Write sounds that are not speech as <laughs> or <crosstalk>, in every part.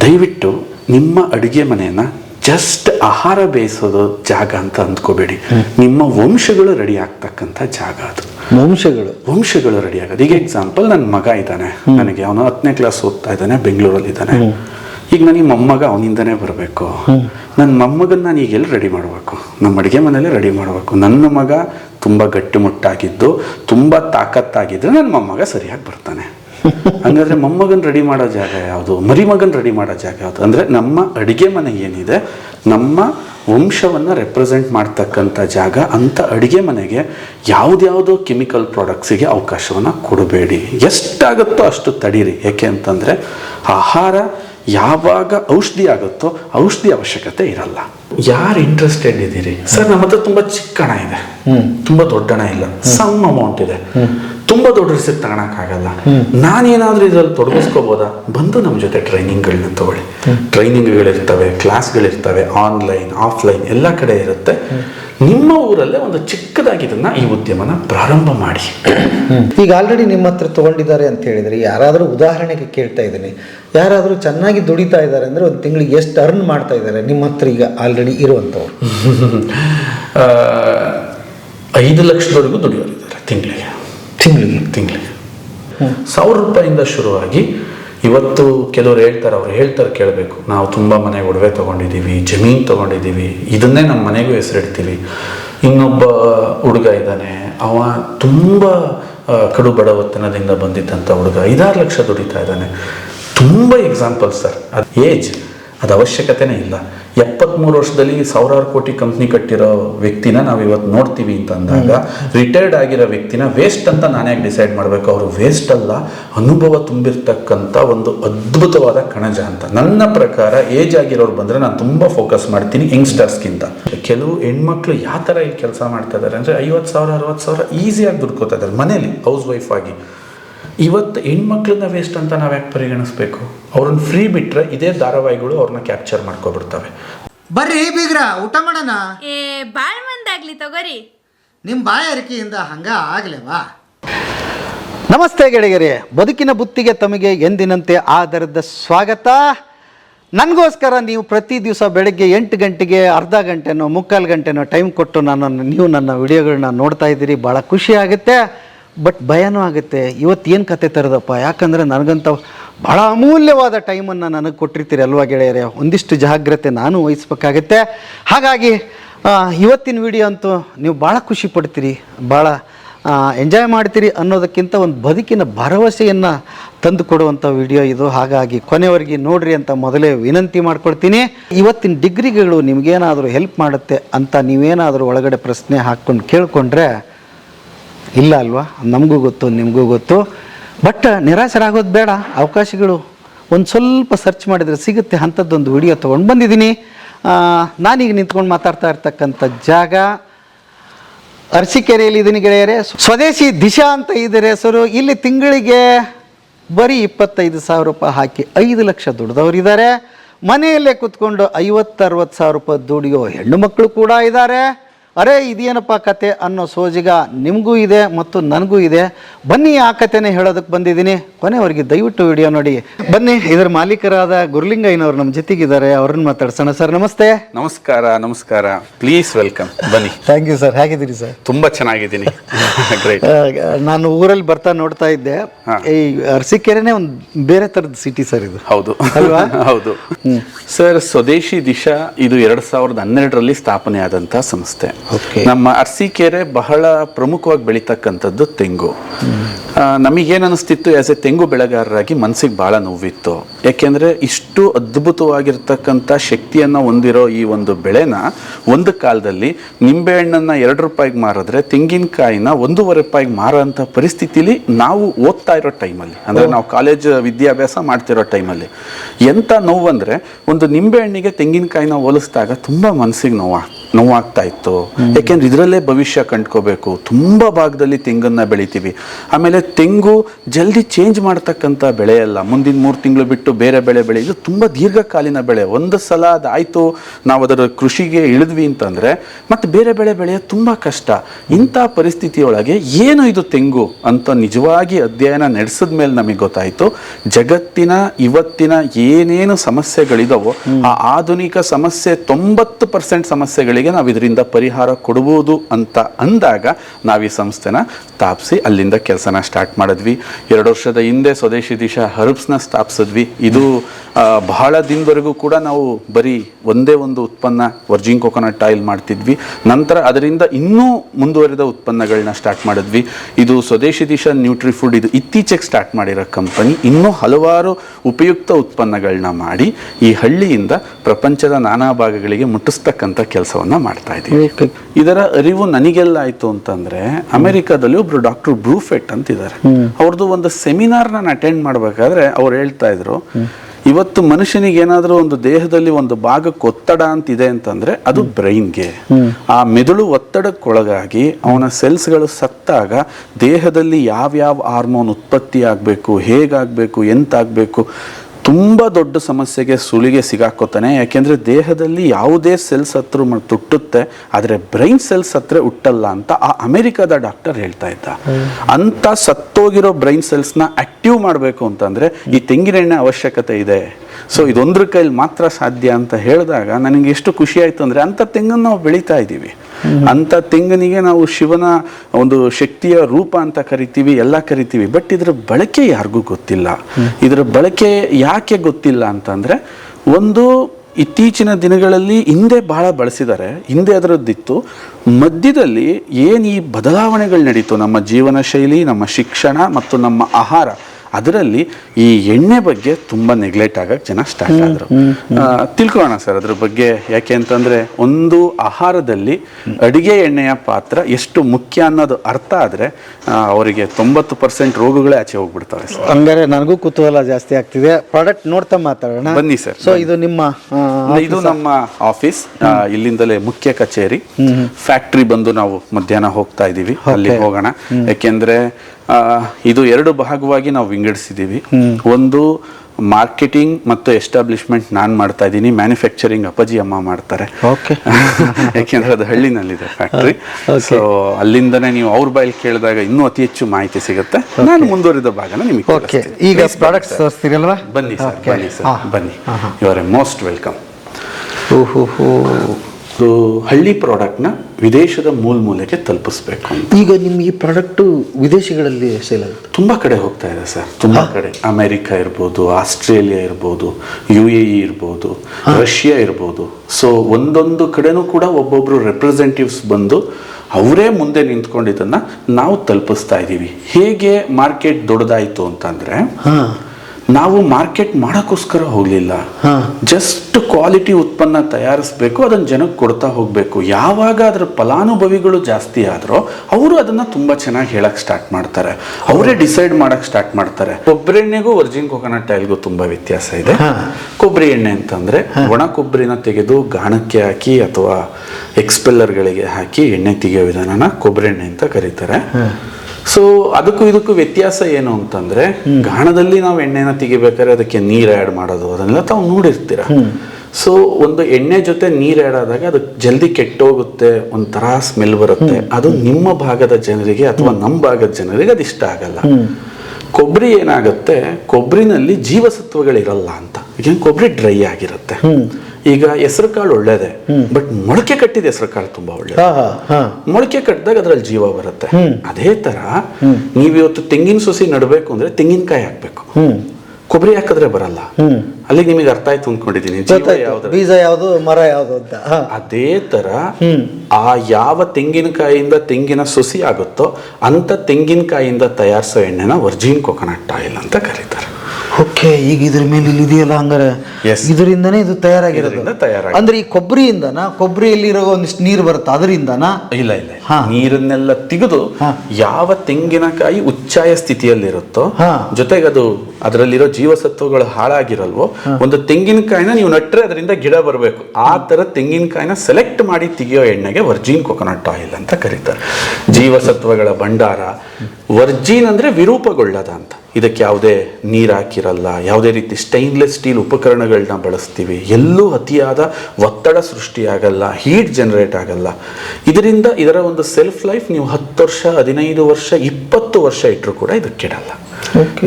ದಯವಿಟ್ಟು ನಿಮ್ಮ ಅಡುಗೆ ಮನೆಯನ್ನ ಜಸ್ಟ್ ಆಹಾರ ಬೇಯಿಸೋದು ಜಾಗ ಅಂತ ಅಂದ್ಕೋಬೇಡಿ. ನಿಮ್ಮ ವಂಶಗಳು ರೆಡಿ ಆಗ್ತಕ್ಕಂಥ ಜಾಗ ಅದು. ವಂಶಗಳು? ವಂಶಗಳು ರೆಡಿ ಆಗೋದು. ಈಗ ಎಕ್ಸಾಂಪಲ್ ನನ್ನ ಮಗ ಇದ್ದಾನೆ. ನನಗೆ ಅವನು ಹತ್ತನೇ ಕ್ಲಾಸ್ ಓದ್ತಾ ಇದ್ದಾನೆ ಬೆಂಗಳೂರಲ್ಲಿ ಇದ್ದಾನೆ. ಈಗ ನನಗೆ ಮೊಮ್ಮಗ ಅವನಿಂದನೇ ಬರಬೇಕು. ನನ್ನ ಮೊಮ್ಮಗನ ನಾನು ಈಗ ಎಲ್ಲಿ ರೆಡಿ ಮಾಡಬೇಕು? ನಮ್ಮ ಅಡುಗೆ ಮನೇಲಿ ರೆಡಿ ಮಾಡಬೇಕು. ನನ್ನ ಮಗ ತುಂಬ ಗಟ್ಟಿಮುಟ್ಟಾಗಿದ್ದು ತುಂಬ ತಾಕತ್ತಾಗಿದ್ದರೆ ನನ್ನ ಮೊಮ್ಮಗ ಸರಿಯಾಗಿ ಬರ್ತಾನೆ. ಹಂಗಾದ್ರೆ ಮೊಮ್ಮಗನ್ ರೆಡಿ ಮಾಡೋ ಜಾಗ ಯಾವುದು? ಮರಿಮಗನ್ ರೆಡಿ ಮಾಡೋ ಜಾಗ ಯಾವುದು? ಅಂದರೆ ನಮ್ಮ ಅಡುಗೆ ಮನೆ ಏನಿದೆ ನಮ್ಮ ವಂಶವನ್ನು ರೆಪ್ರೆಸೆಂಟ್ ಮಾಡ್ತಕ್ಕಂಥ ಜಾಗ ಅಂಥ ಅಡುಗೆ ಮನೆಗೆ ಯಾವುದ್ಯಾವುದೋ ಕೆಮಿಕಲ್ ಪ್ರಾಡಕ್ಟ್ಸಿಗೆ ಅವಕಾಶವನ್ನು ಕೊಡಬೇಡಿ. ಎಷ್ಟಾಗುತ್ತೋ ಅಷ್ಟು ತಡೀರಿ. ಯಾಕೆ ಅಂತಂದರೆ ಆಹಾರ ಯಾವಾಗ ಔಷಧಿ ಆಗುತ್ತೋ ಔಷಧಿ ಅವಶ್ಯಕತೆ ಇರಲ್ಲ. ಯಾರು ಇಂಟ್ರೆಸ್ಟೆಡ್ ಇದ್ದೀರಿ? ಸರ್ ನಮ್ಮ ಹತ್ರ ತುಂಬ ಚಿಕ್ಕ ಹಣ ಇದೆ ತುಂಬ ದೊಡ್ಡ ಹಣ ಇಲ್ಲ ಸಮ್ ಅಮೌಂಟ್ ಇದೆ. ತುಂಬ ದೊಡ್ಡ ರಿಸ್ಕ್ ತಗೊಳಕ್ಕಾಗಲ್ಲ ನಾನೇನಾದ್ರೂ ಇದ್ರಲ್ಲಿ ತೊಡಗಿಸ್ಕೋಬೋದಾ? ಬಂದು ನಮ್ಮ ಜೊತೆ ಟ್ರೈನಿಂಗ್ಗಳನ್ನ ತಗೊಳ್ಳಿ. ಟ್ರೈನಿಂಗ್ಗಳಿರ್ತವೆ ಕ್ಲಾಸ್ಗಳಿರ್ತವೆ ಆನ್ಲೈನ್ ಆಫ್ಲೈನ್ ಎಲ್ಲ ಕಡೆ ಇರುತ್ತೆ. ನಿಮ್ಮ ಊರಲ್ಲೇ ಒಂದು ಚಿಕ್ಕದಾಗಿ ಇದನ್ನ ಈ ಉದ್ಯಮನ ಪ್ರಾರಂಭ ಮಾಡಿ. ಈಗ ಆಲ್ರೆಡಿ ನಿಮ್ಮ ಹತ್ರ ತಗೊಂಡಿದ್ದಾರೆ ಅಂತ ಹೇಳಿದ್ರೆ ಯಾರಾದರೂ ಉದಾಹರಣೆಗೆ ಕೇಳ್ತಾ ಇದ್ದೀನಿ. ಯಾರಾದರೂ ಚೆನ್ನಾಗಿ ದುಡಿತಾ ಇದ್ದಾರೆ ಅಂದರೆ ಒಂದು ತಿಂಗಳಿಗೆ ಎಷ್ಟು ಅರ್ನ್ ಮಾಡ್ತಾ ಇದ್ದಾರೆ? ನಿಮ್ಮ ಹತ್ರ ಈಗ ಆಲ್ರೆಡಿ ಇರುವಂಥವ್ರು. <laughs> ಐದು ಲಕ್ಷದವರೆಗೂ ದುಡಿಯೋರಿದ್ದಾರೆ ತಿಂಗಳಿಗೆ. ತಿಂಗಳಿಗೆ ತಿಂಗಳಿಗೆ ಸಾವಿರ ರೂಪಾಯಿಂದ ಶುರುವಾಗಿ ಇವತ್ತು ಕೆಲವರು ಹೇಳ್ತಾರೆ ಅವ್ರು ಹೇಳ್ತಾರೆ ಕೇಳಬೇಕು. ನಾವು ತುಂಬ ಮನೆ ಒಡವೆ ತೊಗೊಂಡಿದ್ದೀವಿ ಜಮೀನು ತೊಗೊಂಡಿದ್ದೀವಿ ಇದನ್ನೇ ನಮ್ಮ ಮನೆಗೂ ಹೆಸರಿಡ್ತೀವಿ. ಇನ್ನೊಬ್ಬ ಹುಡುಗ ಇದ್ದಾನೆ ಅವ ತುಂಬ ಕಡು ಬಡವತನದಿಂದ ಬಂದಿದ್ದಂಥ ಹುಡುಗ ಐದಾರು ಲಕ್ಷ ದುಡಿತಾ ಇದ್ದಾನೆ. ತುಂಬ ಎಕ್ಸಾಂಪಲ್ ಸರ್. ಅದು ಏಜ್ ಅದು ಅವಶ್ಯಕತೆನೇ ಇಲ್ಲ. ಎಪ್ಪತ್ಮೂರು ವರ್ಷದಲ್ಲಿ ಸಾವಿರಾರು ಕೋಟಿ ಕಂಪ್ನಿ ಕಟ್ಟಿರೋ ವ್ಯಕ್ತಿನ ನಾವು ಇವತ್ತು ನೋಡ್ತೀವಿ ಅಂತ ಅಂದಾಗ ರಿಟೈರ್ಡ್ ಆಗಿರೋ ವ್ಯಕ್ತಿನ ವೇಸ್ಟ್ ಅಂತ ನಾನೇ ಡಿಸೈಡ್ ಮಾಡಬೇಕು. ಅವರು ವೇಸ್ಟ್ ಅಲ್ಲ ಅನುಭವ ತುಂಬಿರ್ತಕ್ಕಂಥ ಒಂದು ಅದ್ಭುತವಾದ ಕಣಜ ಅಂತ. ನನ್ನ ಪ್ರಕಾರ ಏಜ್ ಆಗಿರೋರು ಬಂದರೆ ನಾನು ತುಂಬ ಫೋಕಸ್ ಮಾಡ್ತೀನಿ ಯಂಗ್ಸ್ಟರ್ಸ್ಗಿಂತ ಕೆಲವು ಹೆಣ್ಮಕ್ಳು ಯಾವ ಥರ ಇಲ್ಲಿ ಕೆಲಸ ಮಾಡ್ತಾ ಇದ್ದಾರೆ ಅಂದರೆ ಐವತ್ತು ಸಾವಿರ ಅರವತ್ತು ಸಾವಿರ ಈಸಿಯಾಗಿ ದುಡ್ಕೋತಾ ಇದ್ದಾರೆ ಮನೇಲಿ ಹೌಸ್ ವೈಫ್ ಆಗಿ. ಇವತ್ತು ಹೆಣ್ಮಕ್ಳನ್ನ ವೇಸ್ಟ್ ಅಂತ ನಾವು ಯಾಕೆ ಪರಿಗಣಿಸ್ಬೇಕು? ಅವ್ರನ್ನ ಫ್ರೀ ಬಿಟ್ಟರೆ ಇದೇ ಧಾರಾವಾಹಿಗಳು ಅವ್ರನ್ನ ಕ್ಯಾಪ್ಚರ್ ಮಾಡ್ಕೊಬಿಡ್ತವೆ. ಬರ್ರಿ ಬೀಗ್ರ ಊಟ ಮಾಡೋಣ? ಏ ಬಾಳ್ ಮಂದಾಗ್ಲಿ ತಗೋರಿ. ನಿಮ್ಮ ಬಾಯಾರಿಕೆಯಿಂದ ಹಂಗ ಆಗ್ಲೇವಾ? ನಮಸ್ತೆ ಗೆಳೆಯರೇ ಬದುಕಿನ ಬುತ್ತಿಗೆ ತಮಗೆ ಎಂದಿನಂತೆ ಆಧಾರದ ಸ್ವಾಗತ. ನನಗೋಸ್ಕರ ನೀವು ಪ್ರತಿ ದಿವಸ ಬೆಳಗ್ಗೆ ಎಂಟು ಗಂಟೆಗೆ ಅರ್ಧ ಗಂಟೆನೋ ಮುಕ್ಕಾಲು ಗಂಟೆನೋ ಟೈಮ್ ಕೊಟ್ಟು ನಾನು ನೀವು ನನ್ನ ವಿಡಿಯೋಗಳನ್ನ ನೋಡ್ತಾ ಇದ್ದೀರಿ ಭಾಳ ಖುಷಿ ಆಗುತ್ತೆ. ಬಟ್ ಭಯನೂ ಆಗುತ್ತೆ. ಇವತ್ತು ಏನು ಕತೆ ತರದಪ್ಪ? ಯಾಕಂದರೆ ನನಗಂತ ಭಾಳ ಅಮೂಲ್ಯವಾದ ಟೈಮನ್ನು ನನಗೆ ಕೊಟ್ಟಿರ್ತೀರಿ ಅಲ್ವಾ ಗೆಳೆಯರೇ? ಒಂದಿಷ್ಟು ಜಾಗ್ರತೆ ನಾನು ವಹಿಸ್ಬೇಕಾಗತ್ತೆ. ಹಾಗಾಗಿ ಇವತ್ತಿನ ವಿಡಿಯೋ ಅಂತೂ ನೀವು ಭಾಳ ಖುಷಿ ಪಡ್ತೀರಿ ಭಾಳ ಎಂಜಾಯ್ ಮಾಡ್ತೀರಿ ಅನ್ನೋದಕ್ಕಿಂತ ಒಂದು ಬದುಕಿನ ಭರವಸೆಯನ್ನು ತಂದು ಕೊಡುವಂಥ ವಿಡಿಯೋ ಇದು. ಹಾಗಾಗಿ ಕೊನೆವರೆಗೆ ನೋಡ್ರಿ ಅಂತ ಮೊದಲೇ ವಿನಂತಿ ಮಾಡ್ಕೊಳ್ತೀನಿ. ಇವತ್ತಿನ ಡಿಗ್ರಿಗಳು ನಿಮಗೇನಾದರೂ ಹೆಲ್ಪ್ ಮಾಡುತ್ತೆ ಅಂತ ನೀವೇನಾದರೂ ಒಳಗಡೆ ಪ್ರಶ್ನೆ ಹಾಕ್ಕೊಂಡು ಕೇಳಿಕೊಂಡ್ರೆ ಇಲ್ಲ ಅಲ್ವಾ? ನಮಗೂ ಗೊತ್ತು, ನಿಮಗೂ ಗೊತ್ತು. ಬಟ್ ನಿರಾಶರಾಗೋದು ಬೇಡ, ಅವಕಾಶಗಳು ಒಂದು ಸ್ವಲ್ಪ ಸರ್ಚ್ ಮಾಡಿದರೆ ಸಿಗುತ್ತೆ. ಅಂಥದ್ದೊಂದು ವಿಡಿಯೋ ತೊಗೊಂಡು ಬಂದಿದ್ದೀನಿ. ನಾನೀಗ ನಿಂತ್ಕೊಂಡು ಮಾತಾಡ್ತಾ ಇರ್ತಕ್ಕಂಥ ಜಾಗ ಅರಸಿಕೆರೆಯಲ್ಲಿ ಇದೀನಿ ಗೆಳೆಯರೆ. ಸ್ವದೇಶಿ ದಿಶಾ ಅಂತ ಇದರ ಹೆಸರು. ಇಲ್ಲಿ ತಿಂಗಳಿಗೆ ಬರೀ ಇಪ್ಪತ್ತೈದು ಸಾವಿರ ರೂಪಾಯಿ ಹಾಕಿ ಐದು ಲಕ್ಷ ದುಡ್ದವ್ರಿದ್ದಾರೆ ಮನೆಯಲ್ಲೇ ಕುತ್ಕೊಂಡು ಐವತ್ತರವತ್ತು ಸಾವಿರ ರೂಪಾಯಿ ದುಡಿಯೋ ಹೆಣ್ಣು ಮಕ್ಕಳು ಕೂಡ ಇದ್ದಾರೆ. ಅರೆ ಇದೇನಪ್ಪ ಕತೆ ಅನ್ನೋ ಸೋಜಿಗ ನಿಮಗೂ ಇದೆ ಮತ್ತು ನನಗೂ ಇದೆ. ಬನ್ನಿ ಆ ಕತೆನೇ ಹೇಳೋದಕ್ಕೆ ಬಂದಿದ್ದೀನಿ. ಕೊನೆವರೆಗೆ ದಯವಿಟ್ಟು ವಿಡಿಯೋ ನೋಡಿ. ಬನ್ನಿ ಇದರ ಮಾಲೀಕರಾದ ಗುರುಲಿಂಗಯ್ಯನವರು ನಮ್ಮ ಜೊತೆಗಿದ್ದಾರೆ. ಅವ್ರನ್ನ ಮಾತಾಡ್ಸೋಣ. ಸರ್ ನಮಸ್ತೆ. ನಮಸ್ಕಾರ ನಮಸ್ಕಾರ. ಪ್ಲೀಸ್ ವೆಲ್ಕಮ್ ಬನ್ನಿ. ಥ್ಯಾಂಕ್ ಯು ಸರ್ ಹೇಗಿದ್ದೀರಿ ಸರ್ ತುಂಬ ಚೆನ್ನಾಗಿದ್ದೀನಿ. ನಾನು ಊರಲ್ಲಿ ಬರ್ತಾ ನೋಡ್ತಾ ಇದ್ದೆ. ಈ ಅರಸೀಕೆರೆನೇ ಒಂದು ಬೇರೆ ಥರದ ಸಿಟಿ ಸರ್ ಇದು. ಹೌದು. ಅಲ್ವಾ? <laughs> ಹೌದು. ಸರ್ ಸ್ವದೇಶಿ ದಿಶಾ ಇದು ಎರಡು ಸಾವಿರದ ಹನ್ನೆರಡರಲ್ಲಿ ಸ್ಥಾಪನೆ ಸಂಸ್ಥೆ. ನಮ್ಮ ಅರಸೀಕೆರೆ ಬಹಳ ಪ್ರಮುಖವಾಗಿ ಬೆಳೀತಕ್ಕಂಥದ್ದು ತೆಂಗು. ನಮಗೇನು ಅನಿಸ್ತಿತ್ತು ಆಸ್ ಎ ತೆಂಗು ಬೆಳೆಗಾರರಾಗಿ ಮನಸ್ಸಿಗೆ ಭಾಳ ನೋವಿತ್ತು. ಯಾಕೆಂದರೆ ಇಷ್ಟು ಅದ್ಭುತವಾಗಿರ್ತಕ್ಕಂಥ ಶಕ್ತಿಯನ್ನು ಹೊಂದಿರೋ ಈ ಒಂದು ಬೆಳೆನ ಒಂದು ಕಾಲದಲ್ಲಿ ನಿಂಬೆಹಣ್ಣನ್ನು ಎರಡು ರೂಪಾಯಿಗೆ ಮಾರಿದ್ರೆ ತೆಂಗಿನಕಾಯಿನ ಒಂದೂವರೆ ರೂಪಾಯಿಗೆ ಮಾರೋಂಥ ಪರಿಸ್ಥಿತಿಲಿ ನಾವು ಓದ್ತಾ ಇರೋ ಟೈಮಲ್ಲಿ. ಅಂದರೆ ನಾವು ಕಾಲೇಜ್ ವಿದ್ಯಾಭ್ಯಾಸ ಮಾಡ್ತಿರೋ ಟೈಮಲ್ಲಿ. ಎಂಥ ನೋವು ಅಂದರೆ ಒಂದು ನಿಂಬೆಹಣ್ಣಿಗೆ ತೆಂಗಿನಕಾಯಿನ ಹೋಲಿಸಿದಾಗ ತುಂಬ ಮನಸ್ಸಿಗೆ ನೋವು. ನೋವಾಗ್ತಾ ಇತ್ತು. ಯಾಕೆಂದ್ರೆ ಇದರಲ್ಲೇ ಭವಿಷ್ಯ ಕಂಡ್ಕೋಬೇಕು. ತುಂಬಾ ಭಾಗದಲ್ಲಿ ತೆಂಗನ್ನ ಬೆಳಿತೀವಿ. ಆಮೇಲೆ ತೆಂಗು ಜಲ್ದಿ ಚೇಂಜ್ ಮಾಡ್ತಕ್ಕಂಥ ಬೆಳೆ ಅಲ್ಲ. ಮುಂದಿನ ಮೂರು ತಿಂಗಳು ಬಿಟ್ಟು ಬೇರೆ ಬೆಳೆ ಬೆಳೆ. ಇದು ತುಂಬಾ ದೀರ್ಘಕಾಲೀನ ಬೆಳೆ. ಒಂದು ಸಲ ಅದಾಯ್ತು, ನಾವು ಅದರ ಕೃಷಿಗೆ ಇಳಿದ್ವಿ ಅಂತಂದ್ರೆ, ಮತ್ತೆ ಬೇರೆ ಬೆಳೆ ಬೆಳೆಯೋದು ತುಂಬಾ ಕಷ್ಟ. ಇಂಥ ಪರಿಸ್ಥಿತಿಯೊಳಗೆ ಏನು ಇದು ತೆಂಗು ಅಂತ ನಿಜವಾಗಿ ಅಧ್ಯಯನ ನಡೆಸಿದ ಮೇಲೆ ನಮಗೆ ಗೊತ್ತಾಯ್ತು. ಜಗತ್ತಿನ, ಇವತ್ತಿನ ಏನೇನು ಸಮಸ್ಯೆಗಳಿದಾವೋ, ಆ ಆಧುನಿಕ ಸಮಸ್ಯೆ ತೊಂಬತ್ತು ಪರ್ಸೆಂಟ್ ಸಮಸ್ಯೆಗಳಿಗೆ ನಾವು ಇದರಿಂದ ಪರಿಹಾರ ಕೊಡ್ಬೋದು ಅಂತ ಅಂದಾಗ ನಾವು ಈ ಸಂಸ್ಥೆನ ಸ್ಥಾಪಿಸಿ ಅಲ್ಲಿಂದ ಕೆಲಸನ ಸ್ಟಾರ್ಟ್ ಮಾಡಿದ್ವಿ. ಎರಡು ವರ್ಷದ ಹಿಂದೆ ಸ್ವದೇಶಿ ದಿಶಾ ಹರ್ಬ್ಸ್ನ ಸ್ಥಾಪಿಸಿದ್ವಿ. ಇದು ಬಹಳ ದಿನದವರೆಗೂ ಕೂಡ ನಾವು ಬರೀ ಒಂದೇ ಒಂದು ಉತ್ಪನ್ನ ವರ್ಜಿನ್ ಕೊಕೊನಟ್ ಆಯಿಲ್ ಮಾಡ್ತಿದ್ವಿ. ನಂತರ ಅದರಿಂದ ಇನ್ನೂ ಮುಂದುವರಿದ ಉತ್ಪನ್ನಗಳನ್ನ ಸ್ಟಾರ್ಟ್ ಮಾಡಿದ್ವಿ. ಇದು ಸ್ವದೇಶಿ ದಿಶಾ ನ್ಯೂಟ್ರಿ ಫುಡ್ ಇದು ಇತ್ತೀಚೆಗೆ ಸ್ಟಾರ್ಟ್ ಮಾಡಿರೋ ಕಂಪನಿ ಇನ್ನೂ ಹಲವಾರು ಉಪಯುಕ್ತ ಉತ್ಪನ್ನಗಳನ್ನ ಮಾಡಿ ಈ ಹಳ್ಳಿಯಿಂದ ಪ್ರಪಂಚದ ನಾನಾ ಭಾಗಗಳಿಗೆ ಮುಟ್ಟಿಸ್ತಕ್ಕಂಥ ಕೆಲಸವನ್ನ ಮಾಡ್ತಾ ಇದ್ದೀವಿ. ಇದರ ಅರಿವು ನನಗೆಲ್ಲ ಆಯ್ತು ಅಂತಂದ್ರೆ ಅಮೆರಿಕಾದಲ್ಲಿ ಒಬ್ರು ಡಾಕ್ಟರ್ ಬ್ರೂಫೆಟ್ ಅಂತಿದ್ದಾರೆ. ಅವ್ರದ್ದು ಒಂದು ಸೆಮಿನಾರ್ ನಾನು ಅಟೆಂಡ್ ಮಾಡ್ಬೇಕಾದ್ರೆ ಅವ್ರು ಹೇಳ್ತಾ ಇದ್ರು ಇವತ್ತು ಮನುಷ್ಯನಿಗೆ ಏನಾದರೂ ಒಂದು ದೇಹದಲ್ಲಿ ಒಂದು ಭಾಗಕ್ಕೆ ಒತ್ತಡ ಅಂತಿದೆ ಅಂತಂದರೆ ಅಂತಂದ್ರೆ ಅದು ಬ್ರೈನ್ಗೆ. ಆ ಮೆದುಳು ಒತ್ತಡಕ್ಕೊಳಗಾಗಿ ಅವನ ಸೆಲ್ಸ್ಗಳು ಸತ್ತಾಗ ದೇಹದಲ್ಲಿ ಯಾವ್ಯಾವ ಹಾರ್ಮೋನ್ ಉತ್ಪತ್ತಿ ಆಗಬೇಕು ಹೇಗಾಗಬೇಕು ಎಂತಾಗಬೇಕು ತುಂಬ ದೊಡ್ಡ ಸಮಸ್ಯೆಗೆ ಸುಳಿಗೆ ಸಿಗಾಕೋತಾನೆ ಯಾಕೆಂದರೆ ದೇಹದಲ್ಲಿ ಯಾವುದೇ ಸೆಲ್ಸ್ ಹತ್ರ ತುಟ್ಟುತ್ತೆ, ಆದರೆ ಬ್ರೈನ್ ಸೆಲ್ಸ್ ಹತ್ರ ಹುಟ್ಟಲ್ಲ ಅಂತ ಆ ಅಮೆರಿಕದ ಡಾಕ್ಟರ್ ಹೇಳ್ತಾ ಇದ್ದ. ಅಂತ ಸತ್ತೋಗಿರೋ ಬ್ರೈನ್ ಸೆಲ್ಸ್ನ ಆಕ್ಟಿವ್ ಮಾಡಬೇಕು ಅಂತಂದರೆ ಈ ತೆಂಗಿನ ಎಣ್ಣೆ ಅವಶ್ಯಕತೆ ಇದೆ. ಸೊ ಇದೊಂದ್ರ ಕೈಲಿ ಮಾತ್ರ ಸಾಧ್ಯ ಅಂತ ಹೇಳಿದಾಗ ನನಗೆ ಎಷ್ಟು ಖುಷಿ ಆಯಿತು ಅಂದರೆ ಅಂಥ ತೆಂಗನ್ನು ನಾವು ಬೆಳೀತಾ ಇದ್ದೀವಿ. ಅಂತ ತೆಂಗನಿಗೆ ನಾವು ಶಿವನ ಒಂದು ಶಕ್ತಿಯ ರೂಪ ಅಂತ ಕರಿತೀವಿ, ಎಲ್ಲ ಕರಿತೀವಿ. ಬಟ್ ಇದರ ಬಳಕೆ ಯಾರಿಗೂ ಗೊತ್ತಿಲ್ಲ. ಇದರ ಬಳಕೆ ಯಾಕೆ ಗೊತ್ತಿಲ್ಲ ಅಂತಂದ್ರೆ, ಒಂದು ಇತ್ತೀಚಿನ ದಿನಗಳಲ್ಲಿ ಹಿಂದೆ ಬಹಳ ಬಳಸಿದ್ದಾರೆ. ಹಿಂದೆ ಅದರದ್ದಿತ್ತು. ಮಧ್ಯದಲ್ಲಿ ಏನು ಈ ಬದಲಾವಣೆಗಳು ನಡೀತು? ನಮ್ಮ ಜೀವನ ಶೈಲಿ, ನಮ್ಮ ಶಿಕ್ಷಣ ಮತ್ತು ನಮ್ಮ ಆಹಾರ. ಅದರಲ್ಲಿ ಈ ಎಣ್ಣೆ ಬಗ್ಗೆ ತುಂಬಾ ನೆಗ್ಲೆಕ್ಟ್ ಆಗಕ್ಕೆ ಜನ ಸ್ಟಾರ್ಟ್ ಆದರು. ತಿಳ್ಕೊಳ್ಳೋಣ ಸರ್ ಅದ್ರ ಬಗ್ಗೆ. ಯಾಕೆ ಅಂತಂದ್ರೆ ಒಂದು ಆಹಾರದಲ್ಲಿ ಅಡುಗೆ ಎಣ್ಣೆಯ ಪಾತ್ರ ಎಷ್ಟು ಮುಖ್ಯ ಅನ್ನೋದು ಅರ್ಥ ಆದ್ರೆ ಅವರಿಗೆ ತೊಂಬತ್ತು ಪರ್ಸೆಂಟ್ ರೋಗಗಳೇ ಆಚೆ ಹೋಗ್ಬಿಡ್ತವೆ ಸರ್. ಹಂಗಾರೆ ನನಗೂ ಕುತೂಹಲ ಜಾಸ್ತಿ ಆಗ್ತಿದೆ. ಪ್ರಾಡಕ್ಟ್ ನೋಡ್ತಾ ಮಾತಾಡೋಣ. ಬನ್ನಿ ಸರ್, ಸೊ ಇದು ನಿಮ್ಮ ಇದು ನಮ್ಮ ಆಫೀಸ್ ಇಲ್ಲಿಂದಲೇ ಮುಖ್ಯ ಕಚೇರಿ. ಫ್ಯಾಕ್ಟ್ರಿ ಬಂದು ನಾವು ಮಧ್ಯಾಹ್ನ ಹೋಗ್ತಾ ಇದ್ದೀವಿ ಅಲ್ಲಿ ಹೋಗೋಣ. ಯಾಕೆಂದ್ರೆ ಇದು ಎರಡು ಭಾಗವಾಗಿ ನಾವು ವಿಂಗಡಿಸಿದ್ದೀವಿ. ಒಂದು ಮಾರ್ಕೆಟಿಂಗ್ ಮತ್ತು ಎಸ್ಟಾಬ್ಲಿಷ್ಮೆಂಟ್ ನಾನು ಮಾಡ್ತಾ ಇದ್ದೀನಿ. ಮ್ಯಾನುಫ್ಯಾಕ್ಚರಿಂಗ್ ಅಪ್ಪಾಜಿ ಅಮ್ಮ ಮಾಡ್ತಾರೆ. ಓಕೆ. <laughs> ಯಾಕೆಂದ್ರೆ ಅದು ಹಳ್ಳಿನಲ್ಲಿದೆ ಫ್ಯಾಕ್ಟ್ರಿ ಸೊ ಅಲ್ಲಿಂದನೇ ನೀವು ಅವ್ರ ಬಾಯಲ್ಲಿ ಕೇಳಿದಾಗ ಇನ್ನೂ ಅತಿ ಹೆಚ್ಚು ಮಾಹಿತಿ ಸಿಗುತ್ತೆ. ನಾನು ಮುಂದುವರಿದ ಭಾಗನ ನಿಮಗೆ ಓಕೆ. ಈಗ ಪ್ರಾಡಕ್ಟ್ಸ್ ತೋರಿಸ್ತೀರಲ್ವಾ? ಬನ್ನಿ ಸರ್ ಬನ್ನಿ ಸರ್ ಬನ್ನಿ. You are a most welcome ಓಹೋ ಸೊ ಹಳ್ಳಿ ಪ್ರಾಡಕ್ಟ್ನ ವಿದೇಶದ ಮೂಲ ಮೂಲಕ್ಕೆ ತಲುಪಿಸ್ಬೇಕು ಈಗ ನಿಮ್ಮ ಈ ಪ್ರಾಡಕ್ಟು ವಿದೇಶಗಳಲ್ಲಿ ಸೇಲ್ ಆಗುತ್ತೆ? ತುಂಬ ಕಡೆ ಹೋಗ್ತಾ ಇದೆ ಸರ್. ತುಂಬ ಕಡೆ. ಅಮೆರಿಕ ಇರ್ಬೋದು ಆಸ್ಟ್ರೇಲಿಯಾ ಇರ್ಬೋದು ಯು ಎ ಇ ಇರ್ಬೋದು ರಷ್ಯಾ ಇರ್ಬೋದು. ಸೊ ಒಂದೊಂದು ಕಡೆನೂ ಕೂಡ ಒಬ್ಬೊಬ್ರು ರೆಪ್ರೆಸೆಂಟೇಟಿವ್ಸ್ ಬಂದು ಅವರೇ ಮುಂದೆ ನಿಂತ್ಕೊಂಡಿದ್ದನ್ನು ನಾವು ತಲುಪಿಸ್ತಾ ಇದ್ದೀವಿ ಹೇಗೆ ಮಾರ್ಕೆಟ್ ದೊಡ್ಡದಾಯಿತು ಅಂತಂದರೆ ನಾವು ಮಾರ್ಕೆಟ್ ಮಾಡೋಕ್ಕೋಸ್ಕರ ಹೋಗಲಿಲ್ಲ. ಜಸ್ಟ್ ಕ್ವಾಲಿಟಿ ಉತ್ಪನ್ನ ತಯಾರಿಸಬೇಕು ಅದನ್ನ ಜನಕ್ಕೆ ಕೊಡ್ತಾ ಹೋಗಬೇಕು. ಯಾವಾಗ ಅದರ ಫಲಾನುಭವಿಗಳು ಜಾಸ್ತಿ ಆದ್ರೂ ಅವರು ಅದನ್ನ ತುಂಬಾ ಚೆನ್ನಾಗಿ ಹೇಳಕ್ ಸ್ಟಾರ್ಟ್ ಮಾಡ್ತಾರೆ. ಅವರೇ ಡಿಸೈಡ್ ಮಾಡಕ್ ಸ್ಟಾರ್ಟ್ ಮಾಡ್ತಾರೆ. ಕೊಬ್ಬರಿ ಎಣ್ಣೆಗೂ ವರ್ಜಿನ್ ಕೊಕೊನಟ್ ಆಯಿಲ್ಗೂ ತುಂಬಾ ವ್ಯತ್ಯಾಸ ಇದೆ. ಕೊಬ್ಬರಿ ಎಣ್ಣೆ ಅಂತಂದ್ರೆ ಒಣ ಕೊಬ್ಬರಿನ ತೆಗೆದು ಗಾಣಕ್ಕೆ ಹಾಕಿ ಅಥವಾ ಎಕ್ಸ್ಪೆಲ್ಲರ್ಗಳಿಗೆ ಹಾಕಿ ಎಣ್ಣೆ ತೆಗೆಯೋ ವಿಧಾನನ ಕೊಬ್ಬರಿ ಎಣ್ಣೆ ಅಂತ ಕರೀತಾರೆ. ಸೊ ಅದಕ್ಕೂ ಇದಕ್ಕೂ ವ್ಯತ್ಯಾಸ ಏನು ಅಂತಂದ್ರೆ ಗಾಣದಲ್ಲಿ ನಾವು ಎಣ್ಣೆನ ತೆಗಿಬೇಕಾದ್ರೆ ಅದಕ್ಕೆ ನೀರ್ ಆ್ಯಡ್ ಮಾಡೋದು ಅದನ್ನೆಲ್ಲ ತಾವು ನೋಡಿರ್ತೀರ? ಸೊ ಒಂದು ಎಣ್ಣೆ ಜೊತೆ ನೀರು ಆ್ಯಡ್ ಆದಾಗ ಅದು ಜಲ್ದಿ ಕೆಟ್ಟೋಗುತ್ತೆ ಒಂಥರ ಸ್ಮೆಲ್ ಬರುತ್ತೆ. ಅದು ನಿಮ್ಮ ಭಾಗದ ಜನರಿಗೆ ಅಥವಾ ನಮ್ಮ ಭಾಗದ ಜನರಿಗೆ ಅದು ಇಷ್ಟ ಆಗಲ್ಲ. ಕೊಬ್ಬರಿ ಏನಾಗುತ್ತೆ? ಕೊಬ್ಬರಿನಲ್ಲಿ ಜೀವಸತ್ವಗಳಿರಲ್ಲ ಅಂತ. ಯಾಕೆಂದ್ರೆ ಕೊಬ್ಬರಿ ಡ್ರೈ ಆಗಿರುತ್ತೆ. ಈಗ ಹೆಸರು ಕಾಳು ಒಳ್ಳೇದೆ ಬಟ್ ಮೊಳಕೆ ಕಟ್ಟಿದ ಹೆಸರು ಕಾಳು ತುಂಬಾ ಒಳ್ಳೇದು. ಮೊಳಕೆ ಕಟ್ಟಿದಾಗ ಅದ್ರಲ್ಲಿ ಜೀವ ಬರುತ್ತೆ. ಅದೇ ತರ ನೀವಿವತ್ತು ತೆಂಗಿನ ಸೊಸಿ ನಡಬೇಕು ಅಂದ್ರೆ ತೆಂಗಿನಕಾಯಿ ಹಾಕ್ಬೇಕು. ಕೊಬ್ಬರಿ ಹಾಕಿದ್ರೆ ಬರಲ್ಲ. ಅಲ್ಲಿಗೆ ನಿಮಗೆ ಅರ್ಥ ಆಯ್ತು ಅಂದ್ಕೊಂಡಿದ್ದೀನಿ ಬೀಜ ಯಾವುದು ಮರ ಯಾವುದು ಅಂತ. ಅದೇ ತರ ಆ ಯಾವ ತೆಂಗಿನಕಾಯಿಯಿಂದ ತೆಂಗಿನ ಸೊಸಿ ಆಗುತ್ತೋ ಅಂತ ತೆಂಗಿನಕಾಯಿಯಿಂದ ತಯಾರಿಸೋ ಎಣ್ಣೆನ ವರ್ಜಿನ್ ಕೊಕೊನಟ್ ಆಯಿಲ್ ಅಂತ ಕರೀತಾರೆ. ಓಕೆ ಈಗ ಇದ್ರ ಮೇಲೆ ಇಲ್ಲಿ ಇದೆಯಲ್ಲ ಹಂಗಾರೆ? Yes. ಇದರಿಂದನೇ ಇದು ತಯಾರಾಗಿರೋದು. ಇದರಿಂದ ತಯಾರಾಗಿ ಅಂದ್ರೆ ಈ ಕೊಬ್ಬರಿಯಿಂದನ? ಕೊಬ್ಬರಿಯಲ್ಲಿರೋ ಒಂದಿಷ್ಟು ನೀರು ಬರುತ್ತೆ? ಅದರಿಂದನ? ಇಲ್ಲ ಇಲ್ಲ ಹಾ. ನೀರನ್ನೆಲ್ಲ ತೆಗೆದು ಹಾ. ಯಾವ ತೆಂಗಿನಕಾಯಿ ಉಚ್ಚಾಯ ಸ್ಥಿತಿಯಲ್ಲಿರುತ್ತೋ ಹಾ. ಜೊತೆಗೆ ಅದು ಅದರಲ್ಲಿರೋ ಜೀವಸತ್ವಗಳು ಹಾಳಾಗಿರಲ್ವೋ ಒಂದು ತೆಂಗಿನಕಾಯಿನ ನೀವು ನಟ್ರೆ ಅದರಿಂದ ಗಿಡ ಬರಬೇಕು. ಆ ತರ ತೆಂಗಿನಕಾಯಿನ ಸೆಲೆಕ್ಟ್ ಮಾಡಿ ತೆಗಿಯೋ ಎಣ್ಣೆಗೆ ವರ್ಜಿನ್ ಕೊಕೊನಟ್ ಆಯಿಲ್ ಅಂತ ಕರೀತಾರೆ. ಜೀವಸತ್ವಗಳ ಭಂಡಾರ. ವರ್ಜಿನ್ ಅಂದ್ರೆ ವಿರೂಪಗೊಳ್ಳದ ಅಂತ ಇದಕ್ಕೆ ಯಾವುದೇ ನೀರು ಹಾಕಿರಲ್ಲ ಯಾವುದೇ ರೀತಿ ಸ್ಟೈನ್ಲೆಸ್ ಸ್ಟೀಲ್ ಉಪಕರಣಗಳನ್ನ ಬಳಸ್ತೀವಿ. ಎಲ್ಲೂ ಅತಿಯಾದ ಒತ್ತಡ ಸೃಷ್ಟಿಯಾಗಲ್ಲ ಹೀಟ್ ಜನರೇಟ್ ಆಗಲ್ಲ. ಇದರಿಂದ ಇದರ ಒಂದು ಸೆಲ್ಫ್ ಲೈಫ್ ನೀವು ಹತ್ತು ವರ್ಷ ಹದಿನೈದು ವರ್ಷ ಇಪ್ಪತ್ತು ವರ್ಷ ಇಟ್ಟರು ಕೂಡ ಇದು ಕೆಡಲ್ಲ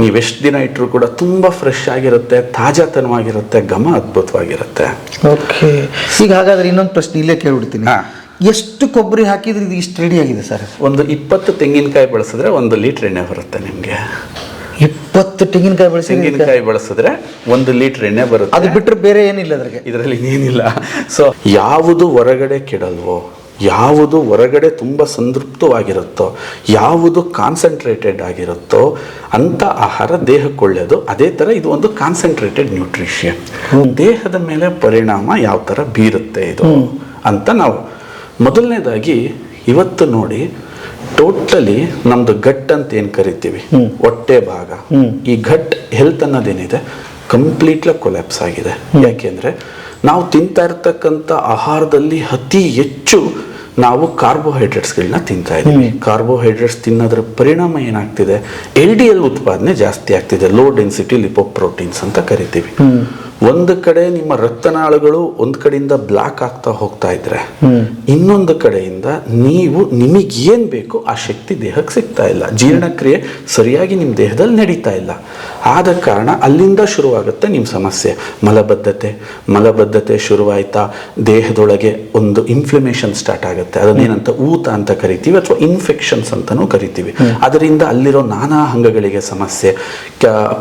ನೀವೆಷ್ಟು ದಿನ ಇಟ್ಟರು ಕೂಡ ತುಂಬ ಫ್ರೆಶ್ ಆಗಿರುತ್ತೆ ತಾಜಾತನವಾಗಿರುತ್ತೆ ಘಮ ಅದ್ಭುತವಾಗಿರುತ್ತೆ. ಓಕೆ ಈಗ ಹಾಗಾದ್ರೆ ಇನ್ನೊಂದು ಪ್ರಶ್ನೆ ಇಲ್ಲೇ ಕೇಳ್ಬಿಡ್ತೀನಿ. ಎಷ್ಟು ಕೊಬ್ಬರಿ ಹಾಕಿದ್ರೆ ಇದು ಇಷ್ಟು ರೆಡಿ ಆಗಿದೆ ಸರ್? ಒಂದು ಇಪ್ಪತ್ತು ತೆಂಗಿನಕಾಯಿ ಬಳಸಿದ್ರೆ ಒಂದು ಲೀಟ್ರ್ ಎಣ್ಣೆ ಬರುತ್ತೆ ನಿಮಗೆ. ಇಪ್ಪತ್ತು ತೆಂಗಿನಕಾಯಿ ಬೆಳೆಸಿ ತೆಂಗಿನಕಾಯಿ ಬಳಸಿದ್ರೆ ಒಂದು ಲೀಟರ್ ಎಣ್ಣೆ ಬರುತ್ತೆ. ಅದು ಬಿಟ್ಟರೆ ಬೇರೆ ಏನಿಲ್ಲ ಅದ್ರಿಗೆ ಇದರಲ್ಲಿ ಏನಿಲ್ಲ. ಸೊ ಯಾವುದು ಹೊರಗಡೆ ಕೆಡಲ್ವೋ ಯಾವುದು ಹೊರಗಡೆ ತುಂಬ ಸಂತೃಪ್ತವಾಗಿರುತ್ತೋ ಯಾವುದು ಕಾನ್ಸಂಟ್ರೇಟೆಡ್ ಆಗಿರುತ್ತೋ ಅಂತ ಆಹಾರ ದೇಹಕ್ಕೆ ಒಳ್ಳೆಯದು ಅದೇ ಥರ ಇದು ಒಂದು ಕಾನ್ಸಂಟ್ರೇಟೆಡ್ ನ್ಯೂಟ್ರಿಷನ್ ದೇಹದ ಮೇಲೆ ಪರಿಣಾಮ ಯಾವ ಥರ ಬೀರುತ್ತೆ ಇದು ಅಂತ ನಾವು ಮೊದಲನೇದಾಗಿ ಇವತ್ತು ನೋಡಿ ಟೋಟಲಿ ನಮ್ದು ಘಟ್ ಅಂತ ಏನು ಕರಿತೀವಿ? ಹೊಟ್ಟೆ ಭಾಗ. ಈ ಘಟ್ ಹೆಲ್ತ್ ಅನ್ನೋದೇನಿದೆ ಕಂಪ್ಲೀಟ್ಲಿ ಕೊಲ್ಯಾಪ್ಸ್ ಆಗಿದೆ. ಯಾಕೆಂದ್ರೆ ನಾವು ತಿಂತಾ ಇರ್ತಕ್ಕಂಥ ಆಹಾರದಲ್ಲಿ ಅತಿ ಹೆಚ್ಚು ನಾವು ಕಾರ್ಬೋಹೈಡ್ರೇಟ್ಸ್ಗಳನ್ನ ತಿಂತಾ ಇದ್ದೀವಿ. ಕಾರ್ಬೋಹೈಡ್ರೇಟ್ಸ್ ತಿನ್ನೋದ್ರ ಪರಿಣಾಮ ಏನಾಗ್ತಿದೆ? ಎಲ್ ಡಿ ಎಲ್ ಉತ್ಪಾದನೆ ಜಾಸ್ತಿ ಆಗ್ತಿದೆ. ಲೋ ಡೆನ್ಸಿಟಿ ಲಿಪೋಪ್ರೋಟೀನ್ಸ್ ಅಂತ ಕರಿತೀವಿ. ಒಂದು ಕಡೆ ನಿಮ್ಮ ರಕ್ತನಾಳಗಳು ಒಂದು ಕಡೆಯಿಂದ ಬ್ಲಾಕ್ ಆಗ್ತಾ ಹೋಗ್ತಾ ಇದ್ರೆ ಇನ್ನೊಂದು ಕಡೆಯಿಂದ ನೀವು ನಿಮಗೆ ಏನ್ ಬೇಕು ಆ ಶಕ್ತಿ ದೇಹಕ್ಕೆ ಸಿಗ್ತಾ ಇಲ್ಲ. ಜೀರ್ಣಕ್ರಿಯೆ ಸರಿಯಾಗಿ ನಿಮ್ಮ ದೇಹದಲ್ಲಿ ನಡೀತಾ ಇಲ್ಲ. ಆದ ಕಾರಣ ಅಲ್ಲಿಂದ ಶುರುವಾಗುತ್ತೆ ನಿಮ್ಮ ಸಮಸ್ಯೆ. ಮಲಬದ್ಧತೆ. ಮಲಬದ್ಧತೆ ಶುರುವಾಯ್ತಾ ದೇಹದೊಳಗೆ ಒಂದು ಇನ್ಫ್ಲಮೇಷನ್ ಸ್ಟಾರ್ಟ್ ಆಗುತ್ತೆ. ಅದನ್ನೇನಂತ ಊತ ಅಂತ ಕರಿತೀವಿ ಅಥವಾ ಇನ್ಫೆಕ್ಷನ್ಸ್ ಅಂತಾನೂ ಕರಿತೀವಿ. ಅದರಿಂದ ಅಲ್ಲಿರೋ ನಾನಾ ಅಂಗಗಳಿಗೆ ಸಮಸ್ಯೆ